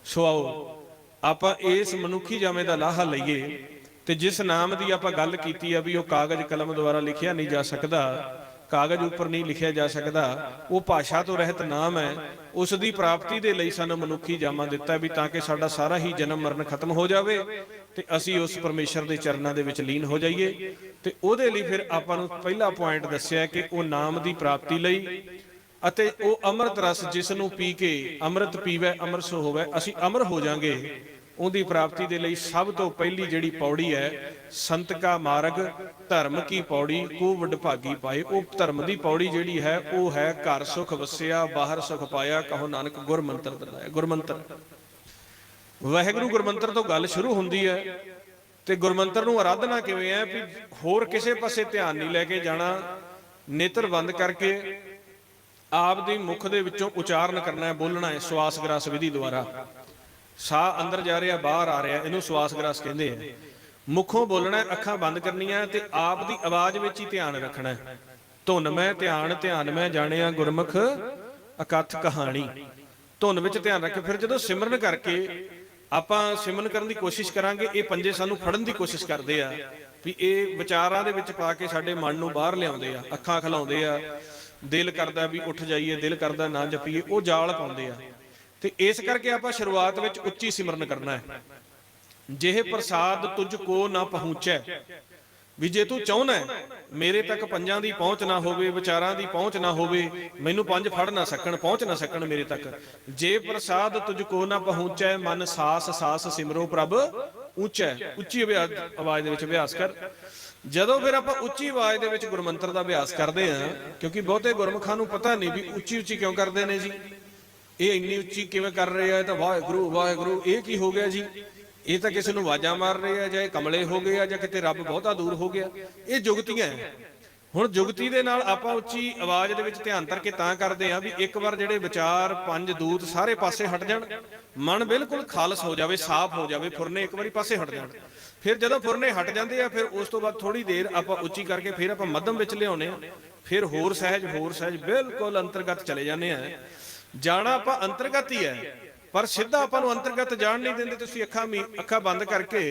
ਸੋ ਆਓ, ਆਪਾਂ ਇਸ ਮਨੁੱਖੀ ਜਾਮੇ ਦਾ ਲਾਹਾ ਲਈਏ ਤੇ ਜਿਸ ਨਾਮ ਦੀ ਆਪਾਂ ਗੱਲ ਕੀਤੀ ਆ ਵੀ ਉਹ ਕਾਗਜ਼ ਕਲਮ ਦੁਆਰਾ ਲਿਖਿਆ ਨਹੀਂ ਜਾ ਸਕਦਾ ਕਾਗਜ਼ ਉੱਪਰ ਨਹੀਂ ਲਿਖਿਆ ਜਾ ਸਕਦਾ, ਉਹ ਭਾਸ਼ਾ ਤੋਂ ਰਹਿਤ ਨਾਮ ਹੈ, ਉਸ ਦੀ ਪ੍ਰਾਪਤੀ ਦੇ ਲਈ ਸਾਨੂੰ ਮਨੁੱਖੀ ਜਾਮਾ ਦਿੱਤਾ ਵੀ ਤਾਂ ਕਿ ਸਾਡਾ ਸਾਰਾ ਹੀ ਜਨਮ ਮਰਨ ਖਤਮ ਹੋ ਜਾਵੇ ਤੇ ਅਸੀਂ ਉਸ ਪਰਮੇਸ਼ਰ ਦੇ ਚਰਨਾਂ ਦੇ ਵਿੱਚ ਲੀਨ ਹੋ ਜਾਈਏ। ਤੇ ਉਹਦੇ ਲਈ ਫਿਰ ਆਪਾਂ ਨੂੰ ਪਹਿਲਾ ਪੁਆਇੰਟ ਦੱਸਿਆ ਕਿ ਉਹ ਨਾਮ ਦੀ ਪ੍ਰਾਪਤੀ ਲਈ ਅਤੇ ਉਹ ਅੰਮ੍ਰਿਤ ਰਸ ਜਿਸ ਨੂੰ ਪੀ ਕੇ ਅੰਮ੍ਰਿਤ ਪੀਵੇ, ਅੰਮ੍ਰਿਤ ਸੋ ਹੋਵੇ, ਅਸੀਂ ਅਮਰ ਹੋ ਜਾਾਂਗੇ। ਉਹਦੀ ਪ੍ਰਾਪਤੀ ਦੇ ਲਈ ਸਭ ਤੋਂ ਪਹਿਲੀ ਜਿਹੜੀ ਪੌੜੀ ਹੈ ਸੰਤ ਕਾ ਮਾਰਗ, ਧਰਮ ਕੀ ਪੌੜੀ, ਕੋ ਵਡਭਾਗੀ ਪਾਏ। ਉਹ ਧਰਮ ਦੀ ਪੌੜੀ ਜਿਹੜੀ ਹੈ, ਉਹ ਹੈ ਘਰ ਸੁਖ ਵਸਿਆ, ਬਾਹਰ ਸੁਖ ਪਾਇਆ, ਕਹੋ ਨਾਨਕ ਗੁਰਮੰਤਰ ਦਲਾਇਆ ਗੁਰਮੰਤਰ। ਵਾਹਿਗੁਰੂ ਗੁਰਮੰਤਰ ਤੋਂ ਗੱਲ ਸ਼ੁਰੂ ਹੁੰਦੀ ਹੈ ਤੇ ਗੁਰਮੰਤਰ ਨੂੰ ਆਰਾਧਨਾ ਕਿਵੇਂ ਹੈ ਵੀ ਹੋਰ ਕਿਸੇ ਪਾਸੇ ਧਿਆਨ ਨਹੀਂ ਲੈ ਕੇ ਜਾਣਾ, ਨੇਤਰ ਬੰਦ ਕਰਕੇ ਆਪ ਦੇ ਮੁਖ ਦੇ ਵਿੱਚੋਂ ਉਚਾਰਨ ਕਰਨਾ ਹੈ, ਬੋਲਣਾ ਹੈ ਸਵਾਸ ਗ੍ਰਾਸ ਵਿਧੀ ਦੁਆਰਾ। ਸਾਹ ਅੰਦਰ ਜਾ ਰਿਹਾ, ਬਾਹਰ ਆ ਰਿਹਾ, ਇਹਨੂੰ ਸਵਾਸ ਗ੍ਰਾਸ ਕਹਿੰਦੇ ਆ। ਮੁਖੋਂ ਬੋਲਣਾ, ਅੱਖਾਂ ਬੰਦ ਕਰਨੀਆਂ ਤੇ ਆਪ ਦੀ ਆਵਾਜ਼ ਵਿੱਚ ਹੀ ਧਿਆਨ ਰੱਖਣਾ ਧੁਨ ਮੈਂ ਧਿਆਨ ਧਿਆਨ ਮੈਂ ਜਾਣਿਆ, ਗੁਰਮੁਖ ਅਕਥ ਕਹਾਣੀ। ਧੁਨ ਵਿੱਚ ਧਿਆਨ ਰੱਖ, ਫਿਰ ਜਦੋਂ ਸਿਮਰਨ ਕਰਕੇ ਆਪਾਂ ਸਿਮਰਨ ਕਰਨ ਦੀ ਕੋਸ਼ਿਸ਼ ਕਰਾਂਗੇ, ਇਹ ਪੰਜੇ ਸਾਨੂੰ ਫੜਨ ਦੀ ਕੋਸ਼ਿਸ਼ ਕਰਦੇ ਆ ਵੀ ਇਹ ਵਿਚਾਰਾਂ ਦੇ ਵਿੱਚ ਪਾ ਕੇ ਸਾਡੇ ਮਨ ਨੂੰ ਬਾਹਰ ਲਿਆਉਂਦੇ ਆ, ਅੱਖਾਂ ਖਲਾਉਂਦੇ ਆ, ਦਿਲ ਕਰਦਾ ਵੀ ਉੱਠ ਜਾਈਏ, ਦਿਲ ਕਰਦਾ ਨਾ ਜਪੀਏ, ਉਹ ਜਾਲ ਪਾਉਂਦੇ ਆ। ਤੇ ਇਸ ਕਰਕੇ ਆਪਾਂ ਸ਼ੁਰੂਆਤ ਵਿੱਚ ਉੱਚੀ ਸਿਮਰਨ ਕਰਨਾ ਹੈ। ਜਿਹੇ ਪ੍ਰਸਾਦ ਤੁਝ ਕੋ ਨਾ ਪਹੁੰਚੈ, ਵੀ ਜੇ ਤੂੰ ਚਾਹੁੰਦਾ ਮੇਰੇ ਤੱਕ ਪੰਜਾਂ ਦੀ ਪਹੁੰਚ ਨਾ ਹੋਵੇ, ਵਿਚਾਰਾਂ ਦੀ ਪਹੁੰਚ ਨਾ ਹੋਵੇ, ਮੈਨੂੰ ਪੰਜ ਫੜ ਨਾ ਸਕਣ, ਪਹੁੰਚ ਨਾ ਸਕਣ ਮੇਰੇ ਤੱਕ। ਜੇ ਪ੍ਰਸਾਦ ਤੁਝ ਕੋ ਨਾ ਪਹੁੰਚੈ, ਮਨ ਸਾਸ ਸਾਸ ਸਿਮਰੋ ਪ੍ਰਭ ਉੱਚੈ। ਉੱਚੀ ਅਭਿਆਸ ਆਵਾਜ਼ ਦੇ ਵਿੱਚ ਅਭਿਆਸ ਕਰ। ਜਦੋਂ ਫਿਰ ਆਪਾਂ ਉੱਚੀ ਆਵਾਜ਼ ਦੇ ਵਿੱਚ ਗੁਰਮੰਤਰ ਦਾ ਅਭਿਆਸ ਕਰਦੇ ਹਾਂ, ਕਿਉਂਕਿ ਬਹੁਤੇ ਗੁਰਮੁਖਾਂ ਨੂੰ ਪਤਾ ਨਹੀਂ ਵੀ ਉੱਚੀ ਉੱਚੀ ਕਿਉਂ ਕਰਦੇ ਨੇ ਜੀ। ਇਹ ਇੰਨੀ ਉੱਚੀ ਕਿਵੇਂ ਕਰ ਰਹੇ ਆ? ਇਹ ਤਾਂ ਵਾਹਿਗੁਰੂ ਵਾਹਿਗੁਰੂ, ਇਹ ਕੀ ਹੋ ਗਿਆ ਜੀ? ਇਹ ਤਾਂ ਕਿਸੇ ਨੂੰ ਆਵਾਜ਼ਾਂ ਮਾਰ ਰਹੇ ਆ, ਜਾਂ ਇਹ ਕਮਲੇ ਹੋ ਗਏ ਆ, ਜਾਂ ਕਿਤੇ ਰੱਬ ਬਹੁਤਾ ਦੂਰ ਹੋ ਗਿਆ। ਇਹ ਜੁਗਤੀਆਂ ਹੁਣ ਜੁਗਤੀ ਦੇ ਨਾਲ ਆਪਾਂ ਉੱਚੀ ਆਵਾਜ਼ ਦੇ ਵਿੱਚ ਧਿਆਨ ਕਰਕੇ ਤਾਂ ਕਰਦੇ ਆ ਵੀ ਇੱਕ ਵਾਰ ਜਿਹੜੇ ਵਿਚਾਰ, ਪੰਜ ਦੂਤ ਸਾਰੇ ਪਾਸੇ ਹਟ ਜਾਣ। ਮਨ ਬਿਲਕੁਲ ਖਾਲਸ ਹੋ ਜਾਵੇ, ਸਾਫ਼ ਹੋ ਜਾਵੇ, ਫੁਰਨੇ ਇੱਕ ਵਾਰੀ ਪਾਸੇ ਹਟ ਜਾਣ। ਫਿਰ ਜਦੋਂ ਫੁਰਨੇ ਹਟ ਜਾਂਦੇ ਆ, ਫਿਰ ਉਸ ਤੋਂ ਬਾਅਦ ਥੋੜੀ ਦੇਰ ਆਪਾਂ ਉੱਚੀ ਕਰਕੇ ਫਿਰ ਆਪਾਂ ਮੱਧਮ ਵਿੱਚ ਲਿਆਉਨੇ ਆ ਫਿਰ ਹੋਰ ਸਹਿਜ ਹੋਰ ਸਹਿਜ ਬਿਲਕੁਲ ਅੰਤਰਗਤ ਚਲੇ ਜਾਂਦੇ ਆ ਜਾਣਾ ਆਪਾਂ ਅੰਤਰਗਤ ਹੀ ਹੈ। ਪਰ ਸਿੱਧਾ ਆਪਾਂ ਨੂੰ ਅੰਤਰਗਤ ਜਾਣ ਨਹੀਂ ਦਿੰਦੇ, ਤੁਸੀਂ ਅੱਖਾਂ ਮੀ ਅੱਖਾਂ ਬੰਦ ਕਰਕੇ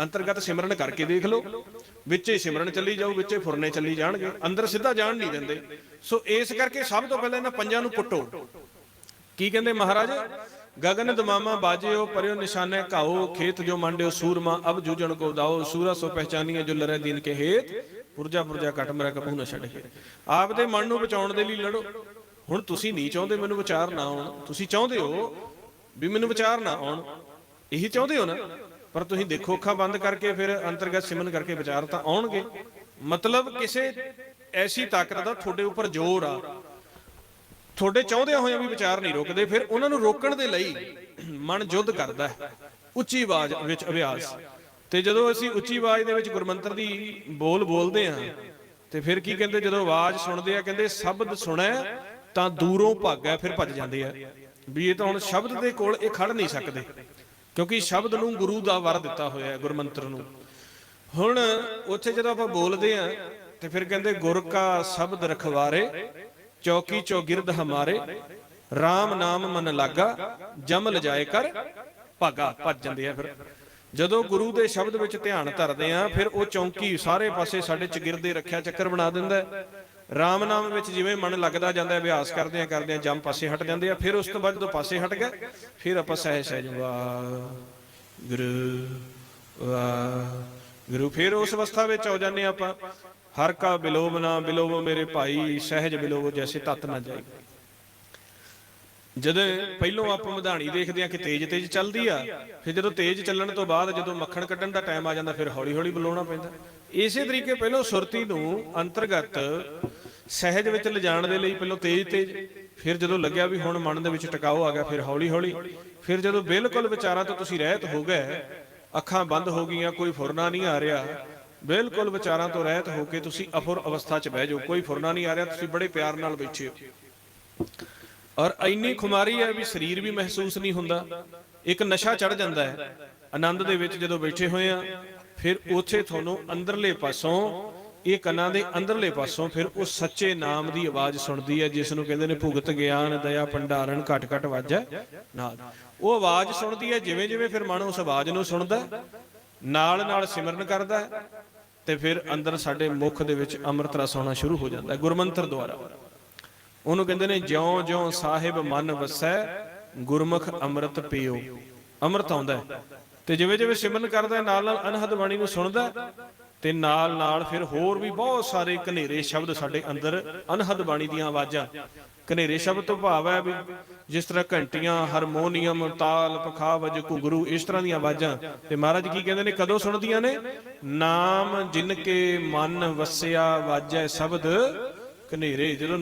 ਅੰਤਰਗਤ ਸਿਮਰਨ ਕਰਕੇ ਦੇਖ ਲਓ। ਵਿੱਚੇ ਸਿਮਰਨ ਚੱਲੀ ਜਾਊ, ਵਿੱਚੇ ਫੁਰਨੇ ਚੱਲੀ ਜਾਣਗੇ। ਅੰਦਰ ਸਿੱਧਾ ਜਾਣ ਨਹੀਂ ਦਿੰਦੇ। ਸੋ ਇਸ ਕਰਕੇ ਸਭ ਤੋਂ ਪਹਿਲਾਂ ਇਹਨਾਂ ਪੰਜਾਂ ਨੂੰ ਪੁੱਟੋ। ਕੀ ਕਹਿੰਦੇ ਮਹਾਰਾਜ? ਗਗਨ ਦਮਾਮਾ ਬਾਜਿਓ, ਪਰਿਓ ਨਿਸ਼ਾਨੇ ਘਾਓ, ਖੇਤ ਜੋ ਮੰਡਿਓ ਸੂਰਮਾ, ਅਬ ਜੂਜਣ ਕੋ ਦਾਓ। ਸੂਰਾ ਸੋ ਪਹਿਚਾਨੀਏ ਜੋ ਲਰੇ ਦਿਨ ਕੇ ਹੇਤ। ਪੁਰਜਾ ਪੁਰਜਾ ਕਟ ਮੇਰਾ ਕਪੂ ਨਾ ਛੱਡ ਕੇ ਆਪ ਦੇ ਮਨ ਨੂੰ ਬਚਾਉਣ ਦੇ ਲਈ ਲੜੋ। ਹੁਣ ਤੁਸੀਂ ਨਹੀਂ ਚਾਹੁੰਦੇ ਮੈਨੂੰ ਵਿਚਾਰ ਨਾ ਆਉਣ, ਤੁਸੀਂ ਚਾਹੁੰਦੇ ਹੋ ਵੀ ਮੈਨੂੰ ਵਿਚਾਰ ਨਾ ਆਉਣ। ਇਹੀ ਚਾਹੁੰਦੇ ਹੋ ਨਾ? ਪਰ ਤੁਸੀਂ ਦੇਖੋ, ਅੱਖਾਂ ਬੰਦ ਕਰਕੇ ਫਿਰ ਅੰਤਰਗਤ ਸਿਮਰਨ ਕਰਕੇ ਵਿਚਾਰ ਤਾਂ ਆਉਣਗੇ। ਮਤਲਬ ਕਿਸੇ ਐਸੀ ਤਾਕਤ ਦਾ ਤੁਹਾਡੇ ਉੱਪਰ ਜ਼ੋਰ ਆ। ਤੁਹਾਡੇ ਚਾਹੁੰਦਿਆਂ ਹੋਇਆਂ ਵੀ ਵਿਚਾਰ ਨਹੀਂ ਰੁਕਦੇ, ਫਿਰ ਉਹਨਾਂ ਨੂੰ ਰੋਕਣ ਦੇ ਲਈ ਮਨ ਯੁੱਧ ਕਰਦਾ ਹੈ। ਉੱਚੀ ਆਵਾਜ਼ ਵਿੱਚ ਅਭਿਆਸ। ਤੇ ਜਦੋਂ ਅਸੀਂ ਉੱਚੀ ਆਵਾਜ਼ ਦੇ ਵਿੱਚ ਗੁਰਮੰਤਰ ਦੀ ਬੋਲ ਬੋਲਦੇ ਹਾਂ, ਤੇ ਫਿਰ ਕੀ ਕਹਿੰਦੇ? ਜਦੋਂ ਆਵਾਜ਼ ਸੁਣਦੇ ਆ, ਕਹਿੰਦੇ, ਸ਼ਬਦ ਸੁਣੈ ਤਾਂ ਦੂਰੋਂ ਭਾਗੈ ਫਿਰ ਭੱਜ ਜਾਂਦੇ ਆ। ਵੀ ਇਹ ਤਾਂ ਹੁਣ ਸ਼ਬਦ ਦੇ ਕੋਲ ਇਹ ਖੜ ਨਹੀਂ ਸਕਦੇ, ਕਿਉਂਕਿ ਸ਼ਬਦ ਨੂੰ ਗੁਰੂ ਦਾ ਵਰ ਦਿੱਤਾ ਹੋਇਆ ਹੈ, ਗੁਰਮੰਤਰ ਨੂੰ। ਹੁਣ ਉੱਥੇ ਜਦੋਂ ਆਪਾਂ ਬੋਲਦੇ ਆ ਤੇ ਫਿਰ ਕਹਿੰਦੇ, ਗੁਰ ਕਾ ਸ਼ਬਦ ਰਖਵਾਰੇ, ਚੌਕੀ ਚੌਗਿਰਦ ਹਮਾਰੇ RAM ਨਾਮ ਮਨ ਲਾਗਾ, ਜਮ ਲਜਾਏ ਕਰ, ਭਾਗਾ, ਭੱਜ ਜਾਂਦੇ ਆ ਫਿਰ। ਜਦੋਂ ਗੁਰੂ ਦੇ ਸ਼ਬਦ ਵਿੱਚ ਧਿਆਨ ਧਰਦੇ ਆ, ਫਿਰ ਉਹ ਚੌਂਕੀ ਸਾਰੇ ਪਾਸੇ ਸਾਡੇ ਚਗਿਰਦੇ ਰੱਖਿਆ ਚੱਕਰ ਬਣਾ ਦਿੰਦਾ ਹੈ। RAM ਨਾਮ ਵਿੱਚ ਜਿਵੇਂ ਮਨ ਲੱਗਦਾ ਜਾਂਦਾ, ਅਭਿਆਸ ਕਰਦੇ ਆ ਕਰਦੇ ਆ ਜਮ ਪਾਸੇ ਹਟ ਜਾਂਦੇ ਆ, ਫਿਰ ਉਸ ਤੋਂ ਬਾਅਦ ਜਦੋਂ ਪਾਸੇ ਹਟ ਗਏ, ਫਿਰ ਆਪਾਂ ਸਹਿਜ ਸਹਿਜ ਵਾਹ ਗੁਰੂ ਵਾਹ ਗੁਰੂ ਫਿਰ ਉਸ ਅਵਸਥਾ ਵਿੱਚ ਆ ਜਾਂਦੇ ਹਾਂ ਆਪਾਂ, ਹਰ ਕਾ ਬਿਲੋਬ ਨਾ ਬਿਲੋਵ ਮੇਰੇ ਭਾਈ, ਸਹਿਜ ਬਿਲੋਵ ਜੈਸੇ ਤਤ ਨਾ ਜਾਈ। ਜਦੋਂ ਪਹਿਲੋਂ ਆਪਾਂ ਮਧਾਣੀ ਦੇਖਦੇ ਆ ਕਿ ਤੇਜ਼ ਤੇਜ਼ ਚੱਲਦੀ ਆ, ਫਿਰ ਜਦੋਂ ਤੇਜ਼ ਚੱਲਣ ਤੋਂ ਬਾਅਦ ਜਦੋਂ ਮੱਖਣ ਕੱਢਣ ਦਾ ਟਾਈਮ ਆ ਜਾਂਦਾ, ਫਿਰ ਹੌਲੀ ਹੌਲੀ ਬੁਲਾਉਣਾ ਪੈਂਦਾ। ਇਸੇ ਤਰੀਕੇ ਪਹਿਲੋਂ ਸੁਰਤੀ ਨੂੰ ਅੰਤਰਗਤ ਸਹਿਜ ਵਿੱਚ ਲਿਜਾਣ ਦੇ ਲਈ ਪਹਿਲਾਂ ਤੇਜ਼ ਤੇਜ਼, ਫਿਰ ਜਦੋਂ ਲੱਗਿਆ ਵੀ ਹੁਣ ਮਨ ਦੇ ਵਿੱਚ ਟਿਕਾਓ ਆ ਗਿਆ, ਫਿਰ ਹੌਲੀ ਹੌਲੀ, ਫਿਰ ਜਦੋਂ ਬਿਲਕੁਲ ਵਿਚਾਰਾਂ ਤੋਂ ਤੁਸੀਂ ਰਹਿਤ ਹੋ ਗਏ, ਅੱਖਾਂ ਬੰਦ ਹੋ ਗਈਆਂ, ਕੋਈ ਫੁਰਨਾ ਨਹੀਂ ਆ ਰਿਹਾ, ਬਿਲਕੁਲ ਵਿਚਾਰਾਂ ਤੋਂ ਰਹਿਤ ਹੋ ਕੇ ਤੁਸੀਂ ਅਫੁਰ ਅਵਸਥਾ 'ਚ ਬਹਿ ਜਾਓ, ਕੋਈ ਫੁਰਨਾ ਨਹੀਂ ਆ ਰਿਹਾ, ਤੁਸੀਂ ਬੜੇ ਪਿਆਰ ਨਾਲ ਬੈਠੇ ਹੋ। ਔਰ ਇੰਨੀ ਖੁਮਾਰੀ ਹੈ ਵੀ ਸਰੀਰ ਵੀ ਮਹਿਸੂਸ ਨਹੀਂ ਹੁੰਦਾ, ਇੱਕ ਨਸ਼ਾ ਚੜ ਜਾਂਦਾ ਹੈ, ਆਨੰਦ ਦੇ ਵਿੱਚ ਜਦੋਂ ਬੈਠੇ ਹੋਏ ਆ ਫਿਰ ਉੱਥੇ ਤੁਹਾਨੂੰ ਅੰਦਰਲੇ ਪਾਸੋਂ, ਇਹ ਕੰਨਾਂ ਦੇ ਅੰਦਰਲੇ ਪਾਸੋਂ ਫਿਰ ਉਹ ਸੱਚੇ ਨਾਮ ਦੀ ਆਵਾਜ਼ ਸੁਣਦੀ ਹੈ, ਜਿਸ ਨੂੰ ਕਹਿੰਦੇ ਨੇ ਭੁਗਤ ਗਿਆਨ, ਦਇਆ, ਭੰਡਾਰਨ, ਘਟ ਘਟ ਵਾਜੈ ਨਾਦ ਉਹ ਆਵਾਜ਼ ਸੁਣਦੀ ਹੈ, ਜਿਵੇਂ ਜਿਵੇਂ ਫਿਰ ਮਨ ਉਸ ਆਵਾਜ਼ ਨੂੰ ਸੁਣਦਾ ਨਾਲ ਨਾਲ ਸਿਮਰਨ ਕਰਦਾ ਤੇ ਫਿਰ ਅੰਦਰ ਸਾਡੇ ਮੁਖ ਦੇ ਵਿੱਚ ਅੰਮ੍ਰਿਤ ਰਸ ਆਉਣਾ ਸ਼ੁਰੂ ਹੋ ਜਾਂਦਾ ਗੁਰਮੰਤਰ ਦੁਆਰਾ। ਉਹਨੂੰ ਕਹਿੰਦੇ ਨੇ, ਜਿਉਂ ਜਿਉਂ ਸਾਹਿਬ ਮਨ ਵਸੈ, ਗੁਰਮੁਖ ਅੰਮ੍ਰਿਤ ਪੀਓ। ਅੰਮ੍ਰਿਤ ਆਉਂਦਾ ਤੇ ਜਿਵੇਂ ਜਿਵੇਂ ਸਿਮਰਨ ਕਰਦਾ ਹੈ, ਨਾਲ ਨਾਲ ਅਨਹਦ ਬਾਣੀ ਨੂੰ ਸੁਣਦਾ ਤੇ ਨਾਲ ਨਾਲ ਫਿਰ ਹੋਰ ਵੀ ਬਹੁਤ ਸਾਰੇ ਕਨੇਰੇ ਸ਼ਬਦ ਸਾਡੇ ਅੰਦਰ ਅਨਹਦ ਬਾਣੀ ਦੀਆਂ ਆਵਾਜ਼ਾਂ। ਕਨੇਰੇ ਸ਼ਬਦ ਤੋਂ ਭਾਵ ਹੈ ਵੀ ਜਿਸ ਤਰ੍ਹਾਂ ਘੰਟੀਆਂ ਹਾਰਮੋਨੀਅਮ ਤਾਲ ਪਖਾਵਜ ਘੁੰਗਰੂ ਇਸ ਤਰ੍ਹਾਂ ਦੀਆਂ ਆਵਾਜ਼ਾਂ। ਤੇ ਮਹਾਰਾਜ ਕੀ ਕਹਿੰਦੇ ਨੇ ਕਦੋਂ ਸੁਣਦੀਆਂ ਨੇ? ਨਾਮ ਜਿਨ ਕੇ ਮਨ ਵਸਿਆ ਵਾਜੈ ਸ਼ਬਦ ਘਨੇਰੇ ਜਦੋਂ